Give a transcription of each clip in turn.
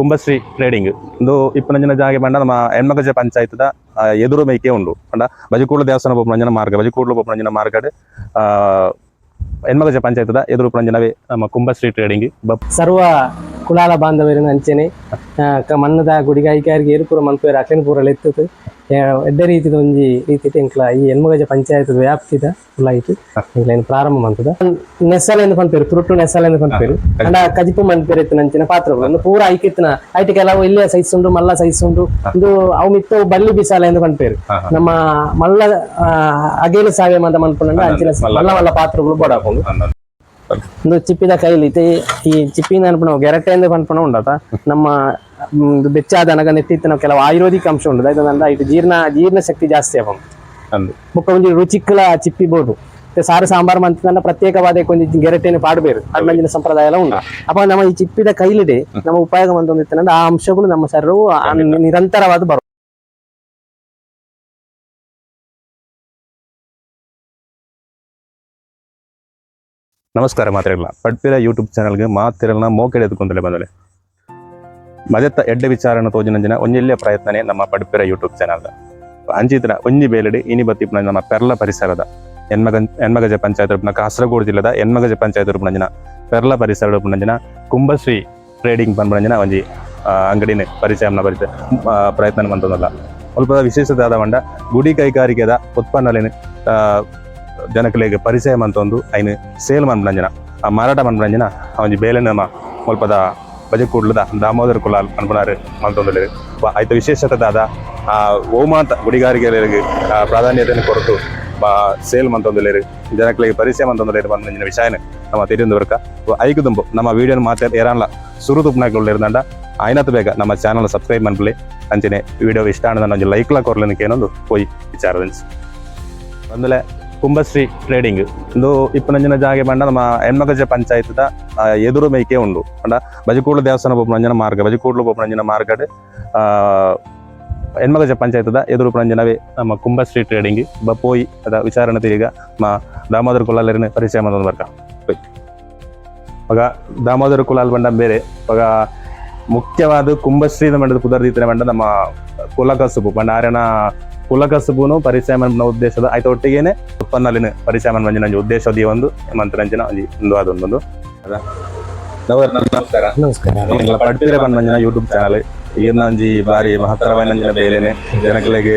ಕುಂಭಶ್ರೀ trading ಇಂದು ಇಪ್ಪನಂಜನ ಜಾಗೆ ಬಂಡ ನಮ್ಮ ಹೆಣ್ಮಗಜ ಪಂಚಾಯತ್ದ ಎದುರು ಮೈಕೆ ಉಂಡು ಅಂಡ ಬಜಿಕೂಡ್ಲ ದೇವಸ್ಥಾನ ಪೋಪನಂಜನ ಮಾರ್ಗ, ಬಜಿಕೂಡ್ಲು ಪೋಪನಂಜನ ಮಾರ್ಗಡ್ ಹೆಣ್ಮಗಜ ಪಂಚಾಯತ್ದ ಎದುರು ಪುಣಂಜನವೇ ನಮ್ಮ ಕುಂಭಶ್ರೀ ಟ್ರೇಡಿಂಗ್ ಸರ್ವ ಕುಲಾಲ ಬಾಂಧವರಿನ ಅಂಚನೆ ಮನ್ನದ ಗುಡಿಗಾಯಿಕಾರಿಗೆ ಏರುಪುರ ಮನ್ಪೇರು ಅಕ್ಲೆನ್ ಪೂರ ಎತ್ತುದು ಎಡ್ಡೆ ರೀತಿದ ಒಂಜಿ ರೀತಿ ಎಂಕ್ಲ ಈ ಎನ್ಮಗಜ ಪಂಚಾಯತ್ ವ್ಯಾಪ್ತಿದ ಉಲಾಯಿತು ಎಂಕ್ಲ ಏನು ಪ್ರಾರಂಭ ಮಂತದ ನೆಸಲ ಎಂದು ಪನ್ಪೇರು ತುರುಟು ನೆಸಲ ಎಂದು ಪನ್ಪೇರು ಅಂಡ ಕಜಿಪು ಮಂಪೇರು ಇತ್ತು ಅಂಚಿನ ಪಾತ್ರಗಳು. ಒಂದು ಪೂರ ಐಕಿತ್ತಿನ ಐಟಿ ಕೆಲವು ಇಲ್ಲೇ ಸೈಜ್ ಉಂಡು ಮಲ್ಲ ಸೈಜ್ ಉಂಡು. ಇದು ಅವು ಮಿತ್ತು ಬಲ್ಲಿ ಬಿಸಾಲ ಎಂದು ಪನ್ಪೇರು. ನಮ್ಮ ಮಲ್ಲ ಅಗೇಲು ಸಾವೆ ಮಂತ ಮನ್ಪುಂಡ ಅಂಚಿನ ಮಲ್ಲ. ಮಲ್ಲ ಪಾತ್ರಗಳು ಬೋಡಾಕೊಂಡು. ಒಂದು ಚಿಪ್ಪಿದ ಕೈಲಿ ಈ ಚಿಪ್ಪಿನ ಅನ್ಪಣ ಗೆರಟೆಯಿಂದ ಅನ್ಪಣ ಉಂಡತ ನಮ್ಮ ಬೆಚ್ಚಾದ ನಗ ನಾವು ಕೆಲವು ಆಯುರ್ವೇದಿಕ್ ಅಂಶ ಉಂಟು. ಇದನ್ನ ಇದು ಜೀರ್ಣ ಜೀರ್ಣ ಶಕ್ತಿ ಜಾಸ್ತಿ ಅವ ಬೊಕ್ಕ ಒಂಜಿ ರುಚಿಕ್ಕಲ ಚಿಪ್ಪಿ ಬೋಡು ಸಾರು ಸಾಂಬಾರ್ ಮಂತಂಡ ಪ್ರತ್ಯೇಕವಾದ ಕೊಂಚ ಗೆರಟೆನ ಪಾಡಬೇಕು ಅಲ್ಲಿನ ಸಂಪ್ರದಾಯ ಎಲ್ಲ ಉಂಟು. ಅಪ್ಪ ನಮ್ಮ ಈ ಚಿಪ್ಪಿದ ಕೈಲಿಡೆ ನಮ್ಮ ಉಪಯೋಗ ಮಂತೊಂದಿತ್ತಂಡ ಆ ಅಂಶಗಳು ನಮ್ಮ ಶರೀರವು ನಿರಂತರವಾದ ಬರು ನಮಸ್ಕಾರ ಮಾತ್ರೆಗಳ ಪಡ್ಪಿರ ಯೂಟ್ಯೂಬ್ ಚಾನಲ್ಗೆ ಮಾತಿರಲ್ನ ಮೋಕೆ ಎದ್ಕೊಂತಲೇ ಬಂದಲೆ. ಮದೆತ್ತ ಎಡ್ಡೆ ವಿಚಾರನ ಜನ ಒಂಜಿಲ್ಲೆ ಪ್ರಯತ್ನನೇ ನಮ್ಮ ಪಡ್ಪಿರ ಯೂಟ್ಯೂಬ್ ಚಾನಲ್ದ ಅಂಚಿತ್ರ ಒಂಜಿ ಬೇಲಡಿ ಇನಿ ಬತ್ತಿಪ್ಪನ ನಮ್ಮ ಪೆರ್ಲ ಪರಿಸರದ. ಎನ್ಮಗ ಎನ್ಮಗಜ ಪಂಚಾಯತ್ ರೂಪನ ಕಾಸರಗೋಡು ಜಿಲ್ಲೆದ ಎನ್ಮಗಜ ಪಂಚಾಯತ್ ಜನ ಪೆರ್ಲ ಪರಿಸರ ರೂಪನಂಜಿನ ಕುಂಭಶ್ರೀ ಟ್ರೇಡಿಂಗ್ ಪನ್ಪನಂಜಿನ ಒಂಜಿ ಅಂಗಡಿನೇ ಪರಿಚಯನ ಪರಿಚಯ ಆ, ಪ್ರಯತ್ನ ಬಂದದಲ್ಲ ಸ್ವಲ್ಪ ವಿಶೇಷದಾದ ಮಂಡ ಗುಡಿ ಕೈಗಾರಿಕೆದ ಉತ್ಪನ್ನಲೇನು ಜನಕಲೆಗೆ ಪರಿಚಯ ಮಂತೊಂದು, ಐನ್ ಸೇಲ್ ಮನ್ಪುನಂಜನ ಆ ಮಾರಾಟ ಮನ್ಪಂಜನ ಒಂಜಿ ಬೇಲೆ ನಮ್ಮ ಮುಲ್ಪದ ಬಜಕೂಡ್ಲದ ದಾಮೋದರ ಕುಲಾಲ್ ಅನ್ಪನಾರು ಮಂತೊಂದುಲೆ ಐತ ವಿಶೇಷತದಾದ ಆ ಓಮಾಂತ ಗುಡಿಗಾರಿಕೆಗಳಿಗೆ ಪ್ರಾಧಾನ್ಯತೆಯನ್ನು ಕೊರತು ಸೇಲ್ ಮಂತೊಂದುಲ್ಲೆರ್ ಜನಕಲೆಗೆ ಪರಿಚಯ ಮಂತೊಂದುಲೇರು ಬಂದಿನ ವಿಷಯನ ನಮ್ಮ ತಿಳಿಯೊಂದವರ್ಕ ಐಕು ದುಂಬು. ನಮ್ಮ ವಿಡಿಯೋನ ಮಾತಾಡಿ ಏರಾನ್ಲ ಸುರು ತುಪ್ಪನಾಗ್ಲಿರ್ದಂಡ ಆಯ್ನತ್ ಬೇಗ ನಮ್ಮ ಚಾನಲ್ ಸಬ್ಸ್ಕ್ರೈಬ್ ಮನ್ಪಲಿ ಅಂಚನೆ ವಿಡಿಯೋ ಇಷ್ಟ ಆನದ ಲೈಕ್ಲ ಕೊರ್ಲನಕ್ಕೆ ಏನೊಂದು, ಪೋಯಿ ವಿಚಾರದಂಚಿ ಒಂದಲೆ ಕುಂಭಶ್ರೀ ಟ್ರೇಡಿಂಗ್ ಇಂದು ಇಪ್ಪನಂಜನ ಜಾಗೆ ಬಂಡ ನಮ್ಮ ಹೆಣ್ಮಗಜ ಪಂಚಾಯತ್ದ ಎದುರು ಮೈಕೆ ಉಂಡು ಅಂಡ ಬಜಕೂಡ್ಲು ದೇವಸ್ಥಾನ ಬೊಪ್ಪನಂಜನ ಮಾರ್ಗ, ಬಜಿಕೂಡ್ಲು ಬೊಪ್ಪನಂಜನ ಮಾರ್ಗಡ್ ಹೆಣ್ಮಗಜ ಪಂಚಾಯತ್ದ ಎದುರು ಪ್ರಂಜನವೇ ನಮ್ಮ ಕುಂಭಶ್ರೀ ಟ್ರೇಡಿಂಗ್ ಬಪೋಯಿ ಪೋಯಿ, ಅದ ವಿಚಾರಣೆ ತಿರುಗ ಮಾ ದಾಮೋದರ ಕುಲಾಲರಿನ ಪರಿಚಯ ಮಾಡೋದು ಬರ್ಕ. ಮಗ ದಾಮೋದರ ಕುಲಾಲ್ ಬಂಡ ಬೇರೆ. ಇವಾಗ ಮುಖ್ಯವಾದ ಕುಂಭಶ್ರೀದ ಮಂಡದ ಕುದರ್ದೀತನೆ ಮಂಡ ನಮ್ಮ ಕುಲಕಸುಬು, ಬಂಡ ಆರ್ಯನ ಕುಲಕಸುಬುನು ಪರಿಚಯ ಮನ್ಪನ ಉದ್ದೇಶದ ಆಯ್ತು ಒಟ್ಟಿಗೆನೆ ಉತ್ಪನ್ನಲಿನ ಪರಿಚಯ ಮಂಜಿನ ಒಂಜಿ ಈ ಒಂದು ಮಂತ್ರಂಜನ ಒಂಜಿ ಒಂದು ಅದೊಂದು ಅದ ನಮಸ್ಕಾರ. ನಮಸ್ಕಾರ. ಪನ್ಪಂಜಿನ ಯೂಟ್ಯೂಬ್ ಚಾನಲ್ ಈರ್ನ ಒಂಜಿ ಬಾರಿ ಮಹತ್ತರವಾದ ಬೇಲೆನೆ. ಜನಗಳಿಗೆ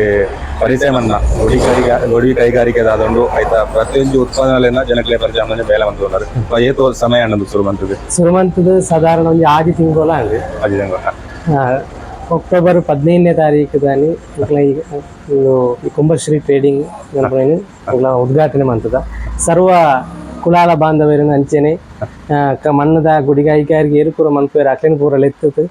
ಪರಿಚಯ ಮನ್ನ ಗುಡಿ ಕೈಗಾ ಗುಡಿ ಕೈಗಾರಿಕೆ ಐತ ಆಯ್ತಾ ಪ್ರತಿಯೊಂದು ಉತ್ಪಾದನೆಯನ್ನ ಜನಗಳಿಗೆ ಪರಿಚಯ ಮನ್ನ ಬೇಲೆ ಬಂದು ಏತು ಸಮಯ ಅನ್ನೋದು ಶುರು ಸುರುಮಂತದ್ದು ಸುರುಮಂತದ ಸಾಧಾರಣ ಒಂದು ಆದಿ ತಿಂಗಳ ಆದಿ ತಿಂಗಳ ಆ, ಅಕ್ಟೋಬರ್ ಹದಿನೈದನೇ ತಾರೀಕು ದಾನಿ ಈ ಕುಂಭಶ್ರೀ ಟ್ರೇಡಿಂಗ್ ಉದ್ಘಾಟನೆ ಮಂತದ ಸರ್ವ ಕುಲಾಲ ಬಾಂಧವರಿನ ಅಂಚನೆ ಮಣ್ಣದ ಕ ಮಣ್ಣದ ಗುಡಿಗಾಯಿಕಾರಿಗೆ ಏರುಪುರ ಮನ್ಪುರ ಅಕ್ಲೆನ್ ಪೂರ ಎತ್ತುದು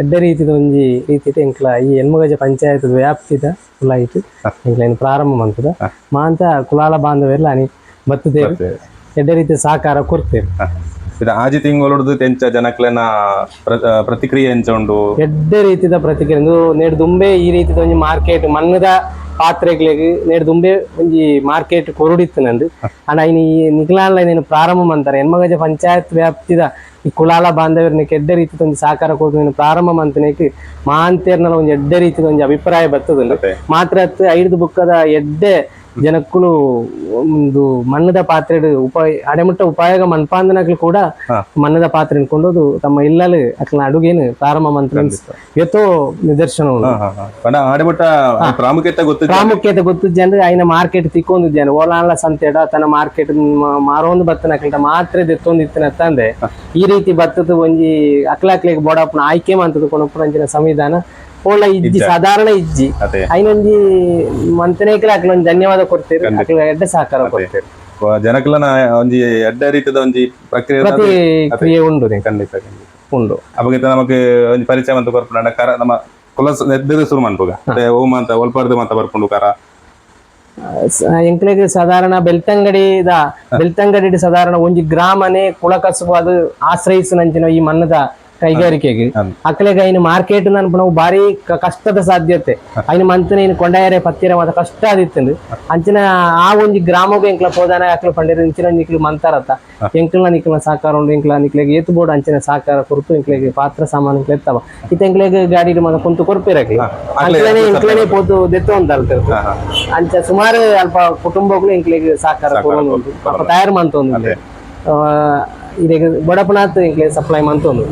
ಎಡ್ಡೆ ರೀತಿದ ಒಂಜಿ ರೀತಿದ ಎಂಕ್ಲ ಈ ಹೆಣ್ಮಗಜ ಪಂಚಾಯತ್ ವ್ಯಾಪ್ತಿದ ಉಲಾಯಿತು ಎಂಕ್ಲ ಏನು ಪ್ರಾರಂಭ ಮಂತದ ಮಾಂತ ಕುಲಾಲ ಬಾಂಧವರೆಲ್ಲ ಅನಿ ಬತ್ತದೇ ಎಡ್ಡ ರೀತಿ ಸಹಕಾರ ಕೊಡ್ತೇವೆ. ಇದು ಆಜಿ ತಿಂಗಳು ತೆಂಚ ಜನಕ್ಲೆನ ಪ್ರ- ಪ್ರತಿಕ್ರಿಯೆ ಎಂಚ ಉಂಡು ಎಡ್ಡೆ ರೀತಿದ ಪ್ರತಿಕ್ರಿಯೆ ಉಂದು ನೇಡು ದುಂಬೆ ಈ ರೀತಿದ ಒಂಜಿ ಮಾರ್ಕೆಟ್ ಮಣ್ಣದ ಪಾತ್ರೆಗಳಿಗೆ ನೇಡು ದುಂಬೆ ಒಂಜಿ ಮಾರ್ಕೆಟ್ ಕೊರುಡಿತ್ತು ನಂದು ಅಂಡ್ ಇನ್ನು ಈ ನಿಖಲಾನ್ಲ ನೀನು ಪ್ರಾರಂಭ ಮಂತಾರೆ ಹೆಣ್ಮಗಜ ಪಂಚಾಯತ್ ವ್ಯಾಪ್ತಿದ ಈ ಕುಲಾಲ ಬಾಂಧವ್ಯರ್ನಕ್ಕೆ ಎಡ್ಡೆ ರೀತಿದ ಒಂದು ಸಹಕಾರ ಕೊಟ್ಟು ನೀನು ಪ್ರಾರಂಭ ಮಂತನೇಕ್ ಮಾಂತೇರ್ನಲ ಒಂದು ಎಡ್ಡೆ ರೀತಿದ ಒಂದು ಅಭಿಪ್ರಾಯ ಬರ್ತದಲ್ಲ ಮಾತ್ರ ಐದು ಬುಕ್ಕದ ಎಡ್ಡೆ ಜನಕ್ಕುಲು ಒಂದು ಮಣ್ಣದ ಪಾತ್ರೆ ಉಪಾಯ ಅಡೆಮಟ್ಟ ಉಪಾಯಗ ಮನ್ಪಾಂದನಕ್ಲು ಕೂಡ. ಮಣ್ಣದ ಪಾತ್ರೆ ಕೊಂಡು ತಮ್ಮ ಇಲ್ಲಲು ಅಕ್ಲ ಅಡುಗೆನು ಪ್ರಾರಂಭ ಮಂತ್ರ ಎತ್ತೋ ನಿದರ್ಶನ ಪ್ರಾಮುಖ್ಯತೆ ಗೊತ್ತು ಪ್ರಾಮುಖ್ಯತೆ ಗೊತ್ತು ಜನರು ಆಯ್ನ ಮಾರ್ಕೆಟ್ ತಿಕ್ಕೊಂದು ಜನ ಓಲಾನ್ಲ ಸಂತೆಡ ತನ್ನ ಮಾರ್ಕೆಟ್ ಮಾರೋಂದು ಅಕ್ಕಂಟ ಮಾತ್ರ ಎತ್ತೊಂದು ಇತ್ತಿನ ತಂದೆ ಈ ರೀತಿ ಬತ್ತದ ಒಂಜಿ ಅಕ್ಲಕ್ಲಿಗೆ ಬೋಡಪ್ಪನ ಆಯ್ಕೆ ಮಂತದ ಕೊನಪುರಂಜಿನ ಸಂವಿಧಾನ. ಓಲ ಇಜ್ಜಿ ಸಾಧಾರಣ ಇಜ್ಜಿ. ಅದೇ. ಐನೊಂಜಿ ಮಂತನೇಕಲ ಅಕ್ಲ ಒಂದು ಧನ್ಯವಾದ ಕೊಡ್ತೀರಿ ಅಕ್ಲ ಎಡ್ಡೆ ಸಹಕಾರ ಕೊಡ್ತೀರಿ ಜನಕಲನ ಒಂಜಿ ಎಡ್ಡ ರೀತಿದ ಒಂಜಿ ಪ್ರಕ್ರಿಯೆ ಪ್ರತಿ ಕ್ರಿಯೆ ಉಂಡು ಖಂಡಿತ ಉಂಡು ಅವಾಗ ನಮಗೆ ಒಂಜಿ ಪರಿಚಯ ಅಂತ ಬರ್ಪುಂಡ ಕರ ನಮ್ಮ ಕುಲಸ ನೆದ್ದದ ಶುರು ಮಾಡ್ಬೋಗ? ಮತ್ತೆ ಓಮ ಅಂತ ಒಲ್ಪಾರ್ದು ಮಾತ ಬರ್ಪುಂಡು ಕರ? ಎಂಕ್ಲೆಗ್ ಸಾಧಾರಣ ಬೆಳ್ತಂಗಡಿದ ಬೆಳ್ತಂಗಡಿ ಸಾಧಾರಣ ಒಂಜಿ ಗ್ರಾಮನೆ ಕುಳಕಸುಬು ಅದು ಆಶ್ರಯಿಸಿನಂಚಿನ ಈ ಮಣ್ಣದ ಕೈಗಾರಿಕೆಗೆ. ಅಕ್ಕಲೆಗೆ ಐನು ಮಾರ್ಕೆಟ್ ನಾವು ಭಾರಿ ಕಷ್ಟದ ಸಾಧ್ಯತೆ. ಐನು ಮಂತ್ನ ಇನ್ನು ಕೊಂಡಾಯರೆ ಪತ್ತಿರ ಮಾತ ಕಷ್ಟ ಆದಿತ್ತು ಅಂಚಿನ ಆ ಒಂಜಿ ಗ್ರಾಮಗೂ ಎಂಕ್ಲ ಪೋದಾನ ಅಕ್ಲ ಪಂಡಿರ ಇಂಚಿನ ನಿಕ್ಲು ಮಂತಾರತ್ತ. ಎಂಕ್ಲ ನಿಕ್ಲ ಸಾಕಾರ ಉಂಡು ಎಂಕ್ಲ ನಿಕ್ಲೆಗೆ ಏತು ಬೋರ್ಡ್ ಅಂಚಿನ ಸಾಕಾರ ಕೊರತು ಎಂಕ್ಲೆಗೆ ಪಾತ್ರ ಸಾಮಾನು ಎತ್ತವ. ಇತ್ತ ಎಂಕ್ಲೆಗೆ ಗಾಡಿ ಮಾತ ಕುಂತು ಕೊರ್ಪಿರಕ್ಲಿ ಅಂಕ್ಲನೆ ಎಂಕ್ಲನೆ ಪೋದು ದೆತ್ತು ಅಂತ. ಅಂಚ ಸುಮಾರು ಅಲ್ಪ ಕುಟುಂಬಗಳು ಎಂಕ್ಲೆಗೆ ಅಪ್ಪ ತಯಾರು ಮಂತೊಂದು ಇದೀಗ ಬಡಪನಾಥ್ ಇಂಕ್ಲೆ ಸಪ್ಲೈ ಮಂತೊಂದು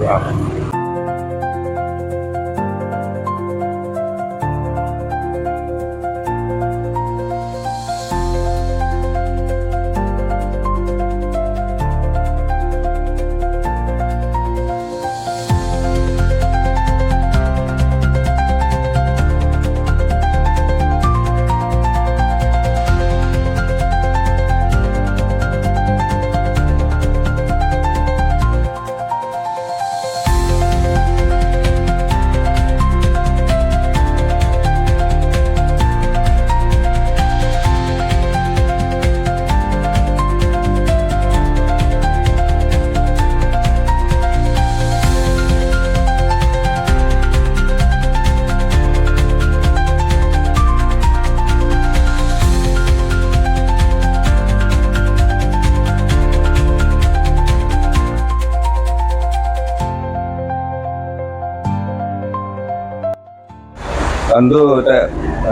ಒಂದು ತ-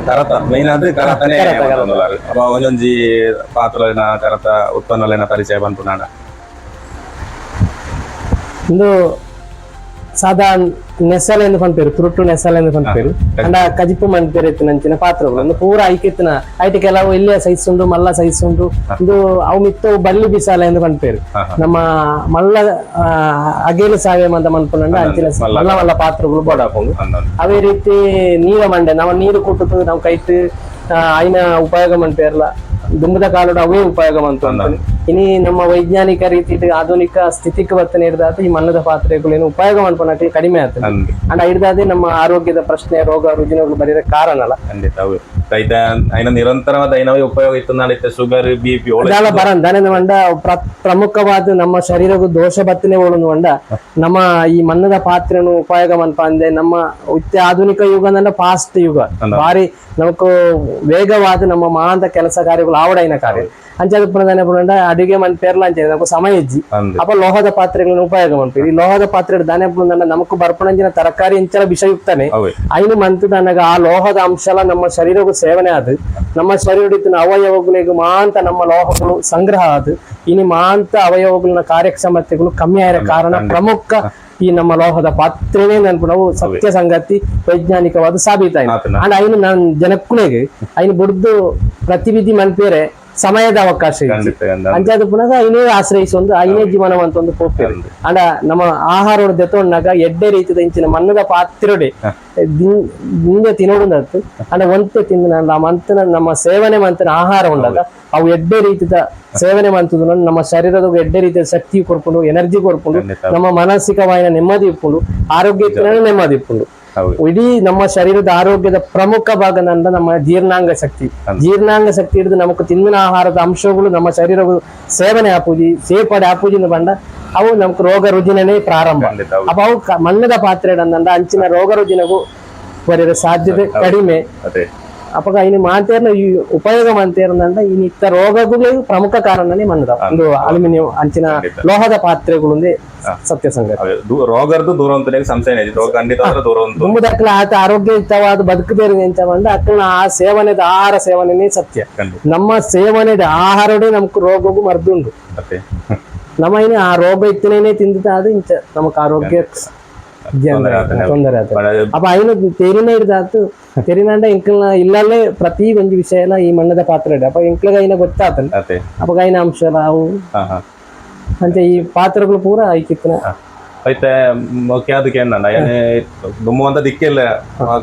ಕರತ ಮೈನ್ ಆದ್ರೆ ಕರತನೇ ಕರತ, ಕರತ. ಮತ್ತೊಂದುಲಾರು. ಅಪ್ಪ ಒಂಜೊಂಜಿ ಪಾತ್ರಲಿನ ಕರತ ಉತ್ಪನ್ನಲಿನ ಪರಿಚಯ ಬಂತು ನಾಡ ಇಂದು ಸಾದಾ ನೆಸಲ್ ಎಂದು ಪಂಪೇರು ತುರುಟು ನೆಸಲ್ ಎಂದು ಪಂಪೇರು ಅಂಡ ಕಜಿಪು ಮನ್ಪೇರು ಎತ್ತಿನಂಚಿನ ಪಾತ್ರಗಳು. ಒಂದು ಪೂರ ಐಕೆತ್ತಿನ ಐಟಿ ಕೆಲವು ಇಲ್ಲೇ ಸೈಜ್ ಉಂಟು ಮಲ್ಲ ಸೈಜ್ ಉಂಟು ಇದು ಅವು ಮಿತ್ತು ಬಲ್ಲಿ ಬಿಸಾಲ ಎಂದು ಪಂಪೇರು ನಮ್ಮ ಮಲ್ಲ ಅಗೇಲು ಸಾವೆ ಮಂದ ಮನ್ಕೊಂಡು ಅಂಚಿನ ಮಲ್ಲ- ಮಲ್ಲ ಪಾತ್ರಗಳು ಬೋಡಾಕೊಂಡು. ಅವೇ ರೀತಿ ನೀರ ಮಂಡೆ ನಾವು ನೀರು ಕೊಟ್ಟು ನಾವು ಕೈಟ್ ಐನ ಉಪಯೋಗ ಮನ್ಪೇರ್ಲ ದುಂಬದ ಕಾಲದ ಅವೇ ಉಪಯೋಗ ಬಂತು ಅಂತ. ಇನಿ ನಮ್ಮ ವೈಜ್ಞಾನಿಕ ರೀತಿ ಆಧುನಿಕ ಸ್ಥಿತಿಗೆ ವರ್ತನೆ ಹಿಡಿದಾದ ಈ ಮಣ್ಣದ ಪಾತ್ರೆಗಳೇನು ಉಪಯೋಗ ಮಾಡ್ಕೊಳಕ್ಕೆ ಕಡಿಮೆ ಆಗ್ತದೆ ಅಂಡ್ ಹಿಡ್ದಾದ್ರೆ ನಮ್ಮ ಆರೋಗ್ಯದ ಪ್ರಶ್ನೆ ರೋಗ ರುಜಿನಗಳು ಬರೀದ ಕಾರಣ ಅಲ್ಲ. ಖಂಡಿತ ನಿರಂತರವಾದ ಐನವೇ ಉಪಯೋಗ ಇತ್ತು ನಾಳೆ ಶುಗರ್ ಬಿ ಪಿ ಅದಾಲ ಬರನ್ ದಾನೆ ಮಂಡ ಪ್ರಮುಖವಾದ ನಮ್ಮ ಶರೀರಕ್ಕೂ ದೋಷ ಬತ್ತನೆ ಒಳನು ಮಂಡ. ನಮ್ಮ ಈ ಮಣ್ಣದ ಪಾತ್ರೆನು ಉಪಯೋಗ ಮನ್ಪ ಅಂದೆ ನಮ್ಮ ಆಧುನಿಕ ಯುಗ ಅಂದ್ರೆ ಫಾಸ್ಟ್ ಯುಗ ಬಾರಿ ನಮಕು ವೇಗವಾದ ನಮ್ಮ ಮಾನದ ಕೆಲಸ ಕಾರ್ಯಗಳು ಪುನಂಡ ಅಡಿಗೆ ಮನ್ಪೇರ್ಲ ಅಂಚೆ ನಮಕು ಸಮಯ ಅಂದ್ ಅಪ್ಪ ಲೋಹದ ಪಾತ್ರೆಗಳನ್ನು ಉಪಯೋಗ ಮಾಡ್ತೀವಿ. ಈ ಲೋಹದ ಪಾತ್ರೆ ದಾನೆ ನಮಕ್ ಬರ್ಪಣಂಜಿನ ತರಕಾರಿ ಇಂಚಲ ವಿಷಯುಕ್ತನೆ. ಐನು ಮಂತದನಗ ಆ ಲೋಹದ ಅಂಶಲ ನಮ್ಮ ಶರೀರಕ್ಕೂ ಸೇವನೆ ಆದ. ನಮ್ಮ ಶರೀರಡಿನ ಅವಯವಗಳಿಗೆ ಮಾಂತ ನಮ್ಮ ಲೋಹಗಳು ಸಂಗ್ರಹ ಆದ. ಇನ್ನು ಮಾಂತ ಅವಯವಗಳನ್ನ ಕಾರ್ಯಕ್ಷಮತೆಗಳು ಕಮ್ಮಿ ಆಗಿರೋ ಕಾರಣ ಪ್ರಮುಖ ಈ ನಮ್ಮ ಲೋಹದ ಪಾತ್ರೆನೇ ನೆನಪು. ನಾವು ಸತ್ಯ ಸಂಗತಿ ವೈಜ್ಞಾನಿಕವಾದ ಸಾಬೀತಾಯ್ತು ಅಂದ್ರೆ ಅಂಡ್ ಐನು ನಾನು ಜನಕ್ಕೂ ಐನು ಬುಡ್ದು ಪ್ರತಿವಿಧಿ ಮನ್ಪೇರೆ. ಸಮಯದ ಅವಕಾಶ ಅಂಚಾದ ಪುನಃ ಐನೇ ಆಶ್ರಯಿಸೊಂದು ಐನೇ ಜೀವನವಂತ ಒಂದು ಪೋಪೇರು ಅಂಡ ನಮ್ಮ ಆಹಾರ ದೆತ್ತೊಂಡಾಗ ಎಡ್ಡೆ ರೀತಿದ ಇಂಚಿನ ಮಣ್ಣದ ಪಾತ್ರೆಡೆ ತಿನ್ನೋದು ಅಂತ ಅಂಡ ಒಂತೆ ತಿಂದು ನಾನು ಮಂತನ ನಮ್ಮ ಸೇವನೆ ಮಂತನ ಆಹಾರ ಉಂಡಾಗ ಅವು ಎಡ್ಡೆ ರೀತಿದ ಸೇವನೆ ಮಾಡ್ತಿದ್ರು ನಮ್ಮ ಶರೀರದ ಎಡ್ಡೆ ರೀತಿಯ ಶಕ್ತಿ ಕೊಡ್ಕೊಂಡು ಎನರ್ಜಿ ಕೊಡ್ಕೊಂಡು ನಮ್ಮ ಮಾನಸಿಕವಾಗಿ ನೆಮ್ಮದಿ ಇಪ್ಪುಂಡು ಆರೋಗ್ಯಕ್ಕೆ ನೆಮ್ಮದಿ ಇಪ್ಪುಂಡು ಹೌದು ಇಡೀ ನಮ್ಮ ಶರೀರದ ಆರೋಗ್ಯದ ಪ್ರಮುಖ ಭಾಗ ನಂದ ನಮ್ಮ ಜೀರ್ಣಾಂಗ ಶಕ್ತಿ. ಜೀರ್ಣಾಂಗ ಶಕ್ತಿ ಹಿಡಿದು ನಮಕ್ ತಿಂದಿನ ಆಹಾರದ ಅಂಶಗಳು ನಮ್ಮ ಶರೀರವು ಸೇವನೆ ಆಪೂಜಿ ಸೇರ್ಪಡೆ ಆಪೂಜಿ ಬಂದ ಅವು ನಮ್ಗೆ ರೋಗ ರುಜಿನೇ ಪ್ರಾರಂಭ. ಅಪ್ಪ ಅವು ಮಣ್ಣದ ಪಾತ್ರೆ ಅಂಚಿನ ರೋಗ ರುಜಿನಗೂ ಬರೀ ಸಾಧ್ಯತೆ ಕಡಿಮೆ. ಅಪ್ಪ ಇನ್ನು ಮಾತೇರ್ನ ಈ ಉಪಯೋಗ ಮಂತೇರ್ನಂದ ಈ ಇತ್ತ ರೋಗಗಳಿಗೆ ಪ್ರಮುಖ ಕಾರಣನೇ ಮಣ್ಣದ ಒಂದು ಅಲ್ಯೂಮಿನಿಯಂ ಅಂಚಿನ ಲೋಹದ ಪಾತ್ರೆಗಳು ಸತ್ಯ ಸಂಗತಿ ಅವೇ ದೂ- ರೋಗರ್ದು ದೂರ ಅಂತ ಸಂಶಯ ಇದೆ ರೋಗ ಖಂಡಿತ ಅಂದ್ರೆ ದೂರ ಉಂಟು ತುಂಬದ ಅಕ್ಕಲ ಆತ ಆರೋಗ್ಯಯುತವಾದ ಬದುಕುದೇರು ಎಂಚ ಬಂದ ಅಕ್ಕಲ ಆ ಸೇವನೆದ ಆಹಾರ ಸೇವನೆನೇ ಸತ್ಯ ಖಂಡಿತ ನಮ್ಮ ಸೇವನೆದ ಆಹಾರವೇ ನಮ್ಗೆ ರೋಗವು ಮರ್ದುಂಡು ಮತ್ತೆ ನಮ್ಮ ಇನ್ನು ಆ ರೋಗ ಇತ್ತನೇನೆ ತಿಂದಿತ ಅದು ಇಂಚ ನಮಕ್ ಆರೋಗ್ಯ ತೊಂದರೆ ಆತನೆ. ತೊಂದರೆ ಆತ ಬಡ- ಅಪ್ಪ ಐನು ತೆರಿನ ಹಿಡ್ದಾತು ತೆರಿನಂಡ ಇಂಕಲ್ನ ಇಲ್ಲಲ್ಲೇ ಪ್ರತಿ ಒಂದು ವಿಷಯನ ಈ ಮಣ್ಣದ ಪಾತ್ರೆ ಇದೆ ಅಪ್ಪ ಇಂಕ್ಲಗ ಐನ ಗೊತ್ತಾತಲ್ಲ ಅದೇ ಅಪ್ಪ ಐನ ಅಂಶ ಅವು ಹಾ ಹಾ ಅಂತ ಈ ಪಾತ್ರೆಗಳು ಪೂರ ಐಕಿತ್ತನ ಮತ್ತೆ ಮುಖ್ಯಾದಕ್ಕೇನ ಏನು ದುಮ್ಮುವಂತ ದಿಕ್ಕಿಲ್ಲ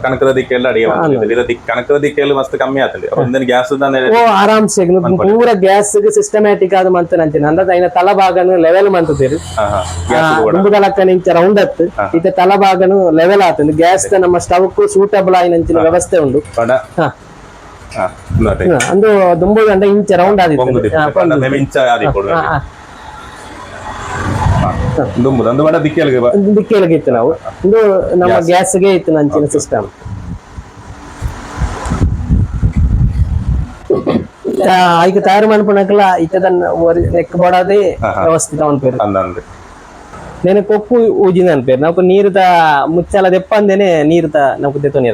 ಕನಕದ ದಿಕ್ಕೆಲ್ಲ ಅಡಿಗೆ ಮಾಡ್ತಿದ್ದಿಲ್ಲ ಇದು ದಿಕ್ ಕನಕದ ದಿಕ್ಕೆಲ್ಲ ಮಸ್ತ್ ಕಮ್ಮಿ ಆತಲ್ಲಿ. ಒಂದಿನ ಗ್ಯಾಸ್ ತಾನೆ ಓ ಆರಾಮ್ಸೆ ಪೂರ ಗ್ಯಾಸ್ ಸಿಸ್ಟಮ್ಯಾಟಿಕ್ ಆದ ಮಂತನ ಅಂತೀನಿ. ಅಂದ್ರೆ ಐನ ತಲಭಾಗನು ಲೆವೆಲ್ ಮಂತದೇರಿ ಮುಂಬುದಲಕ್ಕ ನಿಂಚ ರೌಂಡ್ ಅತ್ತು ಇತ ತಲಭಾಗನು ಲೆವೆಲ್ ಆತಂದು ಗ್ಯಾಸ್ ನಮ್ಮ ಸ್ಟವ್ ಸೂಟಬಲ್ ಆಯಿನಂಚಿನ ವ್ಯವಸ್ಥೆ ಉಂಡು ಹಾ. ಅಂದು. ದುಂಬು ಗಂಡ ಇಂಚ ರೌಂಡ್ ಆದಿತ್ತು. ಇಂಚ ಆದಿ ಕೊಡುವ ದುಂಬುದು ಅಂದು ಬಡ ದಿಕ್ಕಿಯಲ್ಗೆ ಬ- ದಿಕ್ಕೆಲಗೆ ಇತ್ತು ನಾವು. ಇದು ನಮ್ಮ ಗ್ಯಾಸ್ಗೆ ಇತ್ತು ನಂಚಿನ ಸಿಸ್ಟಮ್ ಈಗ ತಯಾರು ಮಾಡ್ಕೊಳಕಲ್ಲ ಇತ್ತದ ನೆಕ್ ಬಡದೆ ವ್ಯವಸ್ಥಿತ ಒಂದು ನೆನೆ ಕೊಪ್ಪು ఊజింది అని పేరు నాకు నీరుత ముచ్చాల ನೀರ್ದ నీరుత నాకు తెత్తొని